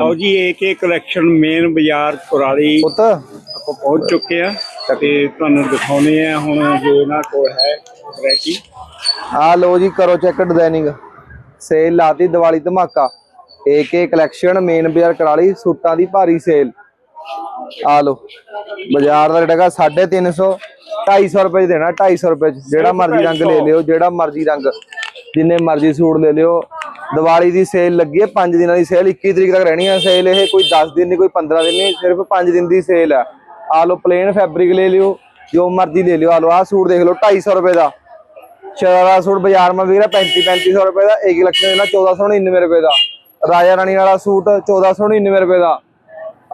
ਆਓ ਜੀ ਏਕੇ collection main ਬਾਜ਼ਾਰ ਕੁਰਾਲੀ ਪੁੱਤ। ਆਪਾਂ ਪਹੁੰਚ ਚੁੱਕੇ ਆ ਤੇ ਤੁਹਾਨੂੰ ਦਿਖਾਉਣੇ ਆ ਹੁਣ ਜੋ ਇਹਨਾਂ ਕੋਲ ਹੈ ਵੈਰਾਈਟੀ ਆ ਲੋ ਜੀ ਕਰੋ ਚੈੱਕ ਡਿਜ਼ਾਈਨਿੰਗ ਸੇਲ ਲਾਤੀ ਦੀਵਾਲੀ ਧਮਾਕਾ। ਏਕੇ ਕਲੈਕਸ਼ਨ ਮੇਨ ਬਾਜ਼ਾਰ ਕਰਾਲੀ ਸੂਟਾਂ ਦੀ ਭਾਰੀ ਸੇਲ ਆ ਲੋ ਬਾਜ਼ਾਰ ਦਾ ਰੇਟ ਹੈਗਾ 350 250 ਰੁਪਏ ਦੇਣਾ 250 ਰੁਪਏ ਜਿਹੜਾ ਮਰਜ਼ੀ ਰੰਗ ਲੈ ਲਿਓ ਜਿਹੜਾ ਮਰਜ਼ੀ ਰੰਗ। ਜਿੰਨੇ ਮਰਜ਼ੀ ਸੂਟ ਲੈ ਲਿਓ ਦੀਵਾਲੀ ਦੀ ਸੇਲ ਲੱਗੀ ਹੈ 5 ਦਿਨਾਂ ਦੀ ਸੇਲ 21 ਤਰੀਕ ਤੱਕ ਰਹਿਣੀ ਹੈ ਸੇਲ ਇਹ, ਕੋਈ 10 ਦਿਨ ਨਹੀਂ, ਕੋਈ 15 ਦਿਨ ਨਹੀਂ, ਸਿਰਫ 5 ਦਿਨ ਦੀ ਸੇਲ ਹੈ। ਆ ਲੋ ਪਲੇਨ ਫੈਬਰਿਕ ਲੈ ਲਿਓ, ਜੋ ਮਰਜ਼ੀ ਲੈ ਲਿਓ। ਆ ਲੋ ਆ ਸੂਟ ਦੇਖ ਲਓ 250 ਰੁਪਏ ਦਾ। ਸ਼ਰਾਰਾ ਸੂਟ ਬਾਜ਼ਾਰ ਮਾ ਵਿਕ ਰਿਹਾ 35 3500 ਰੁਪਏ ਦਾ। ਇੱਕ ਲੱਖ ਦੇਣਾ 1499 ਰੁਪਏ ਦਾ। ਰਾਜਾ ਰਾਣੀ ਵਾਲਾ ਸੂਟ 1499 ਰੁਪਏ ਦਾ।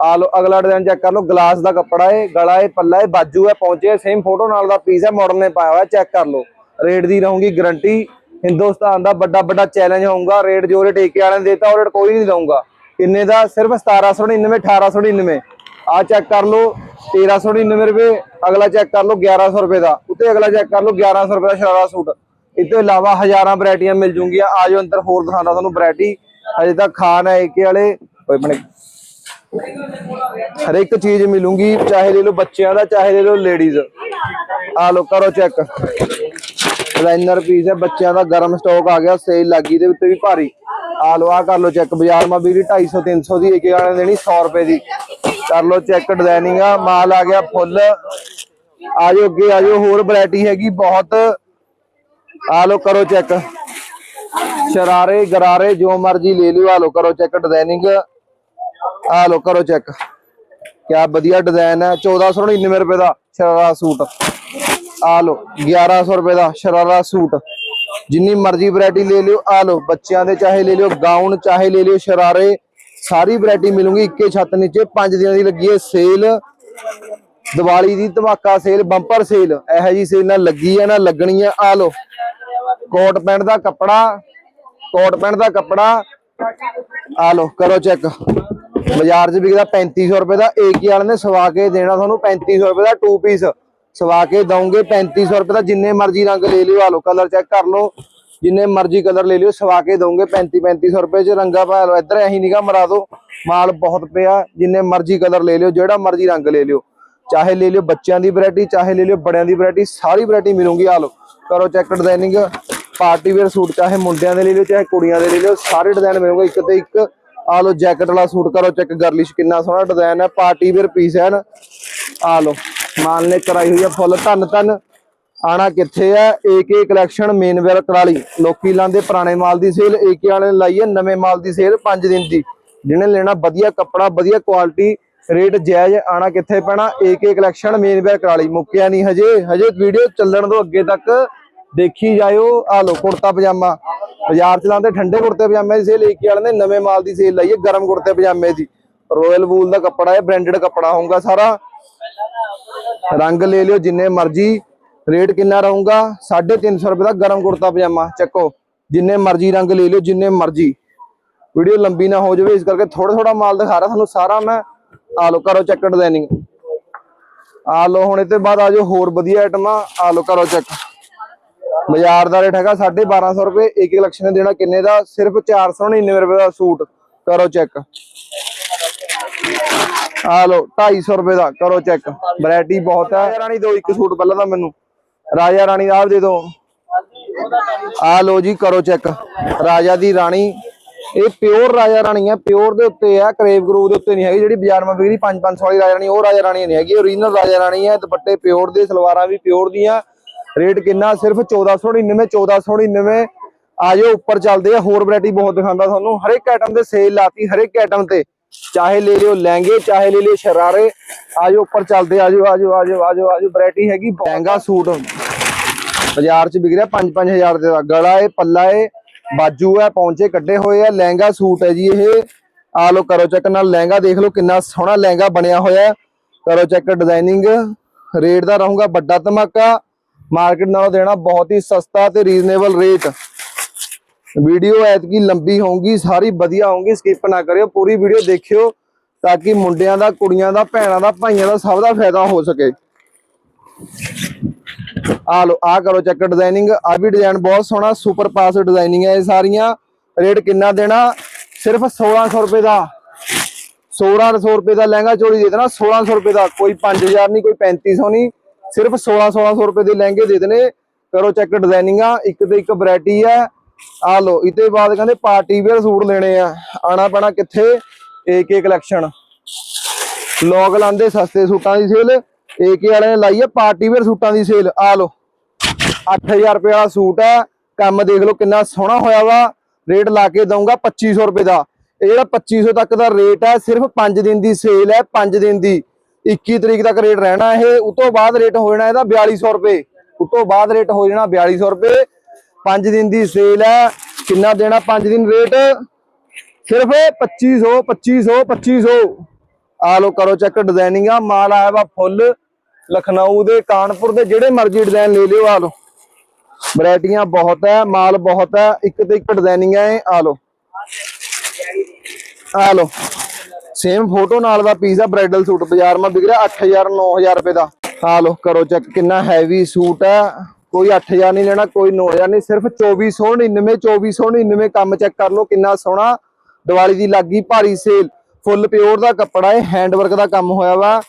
ਆ ਲੋ ਅਗਲਾ ਡਿਜ਼ਾਈਨ ਚੈੱਕ ਕਰ ਲਓ ਗਲਾਸ ਦਾ ਕੱਪੜਾ ਏ ਗਲਾ ਹੈ, ਪੱਲਾ ਏ ਬਾਜੂ ਹੈ, ਪਹੁੰਚੇ ਸੇਮ ਫੋਟੋ ਨਾਲ ਦਾ ਪੀਸ ਹੈ ਮਾਡਲ ਨੇ ਪਾਇਆ ਹੋਇਆ ਚੈੱਕ ਕਰ ਲਓ। ਰੇਟ ਦੀ ਰਹੂਗੀ ਗਰੰਟੀ ਹਿੰਦੁਸਤਾਨ ਦਾ ਵੱਡਾ ਵੱਡਾ ਚੈਲੰਜ ਹੋਊਗਾ ਰੇਟ ਜੋ ਰੇਟ ਏਕੇ ਵਾਲਿਆਂ ਨੇ ਦੇਤਾ, ਉਹ ਰੇਟ ਕੋਈ ਨਹੀਂ ਦਊਗਾ। ਕਿੰਨੇ ਦਾ ਸਿਰਫ 1799 1899 ਆ ਚੈੱਕ ਕਰ ਲਓ 1399 ਰੁਪਏ, ਅਗਲਾ ਚੈੱਕ ਕਰ ਲਓ 1100 ਰੁਪਏ ਦਾ। ਉੱਤੇ ਅਗਲਾ ਚੈੱਕ ਕਰ ਲਓ 1100 ਰੁਪਏ ਦਾ ਸ਼ਰਾਰਾ ਸੂਟ। ਇਸ ਤੋਂ ਇਲਾਵਾ ਹਜ਼ਾਰਾਂ ਵੈਰਾਈਟੀਆਂ ਮਿਲ ਜੂਗੀਆਂ। ਆਜੋ ਅੰਦਰ ਹੋਰ ਦਿਖਾਉਂਦਾ ਤੁਹਾਨੂੰ ਵੈਰਾਈਟੀ। ਹਜੇ ਤੱਕ ਖਾਨ ਹੈ ਏਕੇ ਵਾਲੇ। ਓਏ ਬਣੇ। ਹਰ ਇੱਕ ਚੀਜ਼ ਮਿਲੂਗੀ, ਚਾਹੇ ਲੈ ਲਓ ਬੱਚਿਆਂ ਦਾ, ਚਾਹੇ ਲੈ ਲਓ ਲੇਡੀਜ਼ ਆ ਲੋ ਕਰੋ ਚੈੱਕ ਡਿਜ਼ਾਈਨਰ ਪੀਸ ਹੈ ਬੱਚਿਆਂ ਦਾ ਗਰਮ ਸਟਾਕ ਆ ਗਿਆ ਸੇਲ ਲੱਗੀ ਦੇ ਉੱਤੇ ਵੀ ਭਾਰੀ। ਆ ਕਰ ਲੋ ਚੈੱਕ ਬਾਜ਼ਾਰ ਮਾ ਵੀ 250 300 ਦੀ ਇੱਕ ਗਾਣੇ ਦੇਣੀ 100 ਰੁਪਏ ਦੀ। ਕਰ ਲੋ ਚੈੱਕ ਡਿਜ਼ਾਈਨਿੰਗ ਆ, ਮਾਲ ਆ ਗਿਆ ਫੁੱਲ ਆਜੋ ਅੱਗੇ ਆਜੋ ਹੋਰ ਵੈਰਾਈਟੀ ਹੈਗੀ ਬਹੁਤ। ਆ ਲੋ ਕਰੋ ਚੈੱਕ ਸ਼ਰਾਰੇ, ਗਰਾਰੇ, ਜੋ ਮਰਜ਼ੀ ਲੈ ਲਿਓ, ਆ ਲੋ ਕਰੋ ਚੈੱਕ ਡਿਜ਼ਾਈਨਿੰਗ ਆ ਲੋ ਕਰੋ ਚੈੱਕ ਕਿਆ ਵਧੀਆ ਡਿਜ਼ਾਈਨ ਹੈ 1499 ਰੁਪਏ ਦਾ ਸ਼ਰਾਰਾ ਸੂਟ। ਆ ਲੋ 1100 ਰੁਪਏ ਦਾ ਸ਼ਰਾਰਾ ਸੂਟ। ਜਿੰਨੀ ਮਰਜ਼ੀ ਵੈਰਾਈਟੀ ਲੈ ਲਿਓ ਆ ਲਓ, ਬੱਚਿਆਂ ਦੇ ਚਾਹੇ ਲੈ ਲਿਓ ਗਾਊਨ ਚਾਹੇ ਲੈ ਲਿਓ, ਸ਼ਰਾਰੇ, ਸਾਰੀ ਵੈਰਾਈਟੀ ਮਿਲੂਗੀ, ਇੱਕੇ ਛੱਤ ਨੀਚੇ 5 ਦਿਨਾਂ ਦੀ ਲੱਗੀ ਹੈ ਸੇਲ ਦੀਵਾਲੀ ਦੀ ਧਮਾਕਾ ਸੇਲ ਬੰਪਰ ਸੇਲ ਇਹੋ ਜੀ ਸੇਲ ਨਾ ਲੱਗੀ ਹੈ, ਨਾ ਲੱਗਣੀ ਹੈ ਆ ਲੋ ਕੋਟ ਪੈਂਟ ਦਾ ਕੱਪੜਾ, ਕੋਟ ਪੈਂਟ ਦਾ ਕੱਪੜਾ ਆ ਲੋ ਕਰੋ ਚੈੱਕ ਬਾਜ਼ਾਰ 'ਚ ਵਿਕਦਾ 3500 ਰੁਪਏ ਦਾ ਏਕੀ ਵਾਲੇ ਨੇ ਸਵਾ ਕੇ ਦੇਣਾ ਤੁਹਾਨੂੰ 3500 ਰੁਪਏ ਦਾ ਟੂ ਪੀਸ ਸਵਾ ਕੇ ਦਵਾਂਗੇ 3500 ਰੁਪਏ ਦਾ ਜਿੰਨੇ ਮਰਜ਼ੀ ਰੰਗ ਲੈ ਲਿਓ, ਆ ਲੋ ਕਲਰ ਚੈੱਕ ਕਰ ਲਓ, ਜਿੰਨੇ ਮਰਜ਼ੀ ਕਲਰ ਲੈ ਲਿਓ, ਸਵਾ ਕੇ ਦਵਾਂਗੇ 35 3500 ਰੁਪਏ 'ਚ ਰੰਗਾ ਪਾ ਲਓ, ਇੱਧਰ ਐਹੀ ਨਿਗਾ ਮਰਾ ਦੋ ਮਾਲ ਬਹੁਤ ਪਿਆ, ਜਿੰਨੇ ਮਰਜ਼ੀ ਕਲਰ ਲੈ ਲਿਓ, ਜਿਹੜਾ ਮਰਜ਼ੀ ਰੰਗ ਲੈ ਲਿਓ, ਚਾਹੇ ਲੈ ਲਿਓ ਬੱਚਿਆਂ ਦੀ ਵੈਰਾਈਟੀ ਚਾਹੇ ਲੈ ਲਿਓ ਬੜਿਆਂ ਦੀ ਵੈਰਾਈਟੀ ਸਾਰੀ ਵੈਰਾਈਟੀ ਮਿਲੂਗੀ, ਆ ਲੋ ਕਰੋ check designing party wear suit, ਚਾਹੇ ਮੁੰਡਿਆਂ ਦੇ ਲੈ ਲਿਓ, ਚਾਹੇ ਕੁੜੀਆਂ ਦੇ ਲੈ ਲਿਓ, ਸਾਰੇ ਡਿਜ਼ਾਈਨ ਮਿਲੂਗੇ, ਇੱਕ ਤੇ ਇੱਕ, ਆ ਲੋ ਜੈਕਟ ਵਾਲਾ ਸੂਟ ਕਰੋ ਚੈੱਕ ਗਰਲਿਸ਼ ਕਿੰਨਾ ਸੋਹਣਾ ਡਿਜ਼ਾਈਨ ਹੈ, ਪਾਰਟੀ ਵੇਅਰ ਪੀਸ ਹੈ ਨਾ, ਆ ਲੋ ਮਾਲ ਨੇ ਕਰਾਈ ਹੋਈ ਹੈ ਫੁੱਲ। ਧੰਨ ਧੰਨ। ਆਣਾ ਕਿੱਥੇ ਹੈ? ਏਕੇ ਕਲੈਕਸ਼ਨ ਮੇਨ ਕਰਾਲੀ। ਲੋਕੀ ਲਾਂਦੇ ਪੁਰਾਣੇ ਮਾਲ ਦੀ ਸੇਲ ਏਕੇ ਵਾਲੇ ਨੇ ਲਾਈ ਹੈ ਨਵੇਂ ਮਾਲ ਦੀ ਸੇਲ 5 ਦਿਨ ਦੀ। ਜਿਹਨੇ ਲੈਣਾ ਵਧੀਆ ਕੱਪੜਾ, ਵਧੀਆ ਕੁਆਲਿਟੀ ਰੇਟ ਜਾਇਜ਼, ਆਣਾ ਕਿੱਥੇ ਪੈਣਾ? ਏਕੇ ਕਲੈਕਸ਼ਨ ਮੇਨ ਕਰਾਲੀ। ਮੁੱਕਿਆ ਨਹੀਂ ਹਜੇ। ਹਜੇ ਵੀਡੀਓ ਚੱਲਣ ਤੋਂ ਅੱਗੇ ਤੱਕ। ਦੇਖੀ ਜਾਇਓ। ਆ ਲੋ ਕੁੜਤਾ ਪਜਾਮਾ। ਬਾਜ਼ਾਰ ਚ ਲਾਉਂਦੇ ਠੰਡੇ ਕੁੜਤੇ ਪਜਾਮੇ ਦੀ ਸੇਲ ਏਕੇ ਵਾਲੇ ਨੇ ਨਵੇਂ ਮਾਲ ਦੀ ਸੇਲ ਲਾਈ ਹੈ, ਗਰਮ ਕੁੜਤੇ ਪਜਾਮੇ ਦੀ। ਰਾਇਲ ਵੂਲ ਦਾ ਕੱਪੜਾ ਹੈ ਬ੍ਰਾਂਡਡ ਕੱਪੜਾ ਹੋਊਗਾ ਸਾਰਾ। ਰੰਗ ਲੈ ਲਿਓ, ਜਿੰਨੇ ਮਰਜ਼ੀ ਰੇਟ ਕਿੰਨਾ ਰਹੂਗਾ? 350 ਰੁਪਏ ਦਾ ਗਰਮ ਕੁੜਤਾ ਪਜਾਮਾ, ਚੱਕੋ। ਜਿੰਨੇ ਮਰਜ਼ੀ ਰੰਗ ਲੈ ਲਿਓ, ਜਿੰਨੇ ਮਰਜ਼ੀ। ਵੀਡੀਓ ਲੰਬੀ ਨਾ ਹੋ ਜਾਵੇ, ਇਸ ਕਰਕੇ ਥੋੜਾ ਥੋੜਾ ਮਾਲ ਦਿਖਾ ਰਿਹਾ ਤੁਹਾਨੂੰ ਸਾਰਾ ਮੈਂ। ਆ ਲੋ ਕਰੋ ਚੈੱਕ ਡਿਜ਼ਾਈਨਿੰਗ ਆ ਲੋ ਹੁਣ ਇਹ ਤੋਂ ਬਾਅਦ ਆ ਜਾਓ ਹੋਰ ਵਧੀਆ ਆਈਟਮਾਂ ਆ। ਲੋ ਕਰੋ ਚੈੱਕ। ਬਾਜ਼ਾਰ ਦਾ ਰੇਟ ਹੈਗਾ 1250 ਰੁਪਏ। ਇੱਕ ਕਲੈਕਸ਼ਨ ਨੇ ਦੇਣਾ ਕਿੰਨੇ ਦਾ? ਸਿਰਫ 499 ਰੁਪਏ ਦਾ ਸੂਟ। ਕਰੋ ਚੈੱਕ। ਆ ਲੋ 250 ਰੁਪਏ ਦਾ ਕਰੋ ਚੈੱਕ ਵੈਰਾਈਟੀ ਬਹੁਤ ਹੈ। ਰਾਜਾ ਰਾਣੀ ਦੋ ਇੱਕ ਸੂਟ ਪਹਿਲਾਂ ਤਾਂ ਮੈਨੂੰ। ਰਾਜਾ ਰਾਣੀ ਆਪ ਦੇ ਦਿਓ ਆ ਲੋ ਜੀ ਕਰੋ ਚੈੱਕ ਰਾਜਾ ਦੀ ਰਾਣੀ ਇਹ ਪਿਓਰ ਰਾਜਾ ਰਾਣੀ ਹੈ ਪਿਓਰ ਦੇ ਉੱਤੇ ਹੈ ਕਰੇਵ ਗਰੂ ਦੇ ਉੱਤੇ ਨਹੀਂ ਹੈਗੀ ਜਿਹੜੀ ਬਾਜ਼ਾਰ ਮਾ ਵਿਕਦੀ 5-500 ਵਾਲੀ ਰਾਜਾ ਰਾਣੀ ਉਹ ਰਾਜਾ ਰਾਣੀ ਨਹੀਂ ਹੈਗੀ ਓਰੀਜਨਲ ਰਾਜਾ ਰਾਣੀ ਹੈ ਦੁਪੱਟੇ ਪਿਓਰ ਦੇ ਸਲਵਾਰਾਂ ਵੀ ਪਿਓਰ ਦੀਆਂ। ਰੇਟ ਕਿੰਨਾ? ਸਿਰਫ 1499 1499 ਆਜੋ ਉੱਪਰ ਚੱਲਦੇ ਆ ਹੋਰ ਵੈਰਾਈਟੀ ਬਹੁਤ ਦਿਖਾਉਂਦਾ ਤੁਹਾਨੂੰ। ਹਰ ਇੱਕ ਆਈਟਮ ਤੇ ਸੇਲ ਲਾਤੀ ਹਰ ਇੱਕ ਆਈਟਮ ਤੇ। ਚਾਹੇ ਲੈ ਲਿਓ ਲਹਿੰਗੇ, ਚਾਹੇ ਲੈ ਲਿਓ ਸ਼ਰਾਰੇ, ਆਜੋ ਉੱਪਰ ਚੱਲਦੇ, ਆਜੋ ਆਜੋ ਆਜੋ ਆਜੋ ਆਜੋ ਵੈਰਾਈਟੀ ਹੈਗੀ ਲਹਿੰਗਾ, ਸੂਟ ਬਾਜ਼ਾਰ 'ਚ ਵਿਕ ਰਿਹਾ 5-5000 ਦੇ ਦਾ। ਗਲਾ ਏ, ਪੱਲਾ ਏ, ਬਾਜੂ ਹੈ, ਪੌਂਚੇ ਕੱਢੇ ਹੋਏ ਆ, ਲਹਿੰਗਾ ਸੂਟ ਹੈ ਜੀ ਇਹ। ਆ ਲੋ ਕਰੋ ਚੈੱਕ ਨਾਲ ਲਹਿੰਗਾ ਦੇਖ ਲਓ, ਕਿੰਨਾ ਸੋਹਣਾ ਲਹਿੰਗਾ ਬਣਿਆ ਹੋਇਆ ਕਰੋ ਚੈੱਕ ਡਿਜ਼ਾਈਨਿੰਗ ਰੇਟ ਦਾ ਰਹੂਗਾ ਵੱਡਾ ਧਮਾਕਾ। ਮਾਰਕੀਟ ਨਾਲੋਂ ਦੇਣਾ ਬਹੁਤ ਹੀ ਸਸਤਾ ਤੇ ਰੀਜ਼ਨੇਬਲ ਰੇਟ ਵੀਡੀਓ ਐਤਕੀ ਲੰਬੀ ਹੋਊਗੀ, ਸਾਰੀ ਵਧੀਆ ਹੋਊਗੀ ਸਕਿਪ ਨਾ ਕਰਿਓ, ਪੂਰੀ ਵੀਡੀਓ ਦੇਖਿਓ ਤਾਂ ਕਿ ਮੁੰਡਿਆਂ ਦਾ, ਕੁੜੀਆਂ ਦਾ, ਭੈਣਾਂ ਦਾ, ਭਾਈਆਂ ਦਾ ਸਭ ਦਾ ਫਾਇਦਾ ਹੋ ਸਕੇ। ਆ ਲੋ ਆ ਕਰੋ ਚੈੱਕ ਡਿਜ਼ਾਈਨਿੰਗ ਆ ਵੀ ਡਿਜ਼ਾਈਨ ਬਹੁਤ ਸੋਹਣਾ ਸੁਪਰ ਪਾਸ ਡਿਜ਼ਾਈਨਿੰਗ ਹੈ ਇਹ ਸਾਰੀਆਂ। ਰੇਟ ਕਿੰਨਾ ਦੇਣਾ? ਸਿਰਫ 1600 ਰੁਪਏ ਦਾ। 1600 ਰੁਪਏ ਦਾ ਲਹਿੰਗਾ ਚੋਲੀ ਦੇ ਦੇਣਾ 1600 ਰੁਪਏ ਦਾ। ਕੋਈ 5000 ਨਹੀਂ, ਕੋਈ 3500 ਨਹੀਂ, ਸਿਰਫ 16 1600 ਰੁਪਏ ਦੇ ਲਹਿੰਗੇ ਦੇ ਦੇਣੇ। ਕਰੋ ਚੈੱਕ ਡਿਜ਼ਾਈਨਿੰਗਾਂ ਇੱਕ ਤੇ ਇੱਕ ਵੈਰਾਈਟੀ ਹੈ ਆ ਲੋ ਇਤੇ ਬਾਅਦ ਕਹਿੰਦੇ ਪਾਰਟੀ ਵੇਅਰ ਸੂਟ ਲੈਣੇ ਆ। ਆਣਾ ਪੈਣਾ ਕਿੱਥੇ? ਏਕੇ ਕਲੈਕਸ਼ਨ ਲੋਕ ਲਾਂਦੇ ਸਸਤੇ ਸੂਟਾਂ ਦੀ ਸੇਲ ਏਕੇ ਵਾਲਿਆਂ ਨੇ ਲਾਈ ਹੈ ਪਾਰਟੀ ਵੇਅਰ ਸੂਟਾਂ ਦੀ ਸੇਲ ਆ ਲੋ 8000 ਰੁਪਏ ਵਾਲਾ ਸੂਟ ਹੈ ਕੰਮ ਦੇਖ ਲਓ ਕਿੰਨਾ ਸੋਹਣਾ ਹੋਇਆ ਵਾ। ਰੇਟ ਲਾ ਕੇ ਦਊਂਗਾ 2500 ਰੁਪਏ ਦਾ। ਇਹ ਜਿਹੜਾ 2500 ਤੱਕ ਦਾ ਰੇਟ ਹੈ ਸਿਰਫ 5 ਦਿਨ ਦੀ ਸੇਲ ਹੈ 5 ਦਿਨ ਦੀ। 21 ਤਰੀਕ ਤੱਕ ਰੇਟ ਰਹਿਣਾ ਇਹ ਉਸ ਤੋਂ ਬਾਅਦ ਰੇਟ ਹੋ ਜਾਣਾ ਇਹਦਾ 4200 ਰੁਪਏ। ਉਸ ਤੋਂ ਬਾਅਦ ਰੇਟ ਹੋ ਜਾਣਾ 4200 ਰੁਪਏ। 5 ਦਿਨ ਦੀ ਸੇਲ ਹੈ। ਕਿੰਨਾ ਦੇਣਾ 5 ਦਿਨ ਰੇਟ ਸਿਰਫ 2500 2500 2500 ਆ ਲੋ ਕਰੋ ਚੈੱਕ ਡਿਜ਼ਾਈਨਿੰਗ ਆ। ਮਾਲ ਆਇਆ ਵਾ ਫੁੱਲ ਲਖਨਊ ਦੇ, ਕਾਨਪੁਰ ਦੇ, ਜਿਹੜੇ ਮਰਜ਼ੀ ਡਿਜ਼ਾਈਨ ਲੈ ਲਿਓ ਆ ਲੋ ਵੈਰਾਈਟੀਆਂ ਬਹੁਤ ਹੈ, ਮਾਲ ਬਹੁਤ ਹੈ। ਇੱਕ ਤੇ ਇੱਕ ਡਿਜ਼ਾਈਨਿੰਗ ਹੈ ਆ ਲੋ ਆ ਲੋ ਸੇਮ ਫੋਟੋ ਨਾਲ ਦਾ ਪੀਸ ਆ ਬ੍ਰਾਈਡਲ ਸੂਟ ਬਾਜ਼ਾਰ ਮਾ ਵਿਕ ਰਿਹਾ 8000 9000 ਰੁਪਏ ਦਾ। ਆ ਲੋ ਕਰੋ ਚੈੱਕ ਕਿੰਨਾ ਹੈਵੀ ਸੂਟ ਹੈ। ਕੋਈ 8000 ਨਹੀਂ ਲੈਣਾ, ਕੋਈ 9000 ਨਹੀਂ, ਸਿਰਫ 2499 2499 ਕੰਮ ਚੈੱਕ ਕਰ ਲਓ, ਕਿੰਨਾ ਸੋਹਣਾ ਦੀਵਾਲੀ ਦੀ ਲੱਗੀ ਭਾਰੀ ਸੇਲ ਫੁੱਲ ਪਿਓਰ ਦਾ ਕੱਪੜਾ ਹੈ ਹੈਂਡ ਵਰਕ ਦਾ ਕੰਮ ਹੋਇਆ ਵਾ।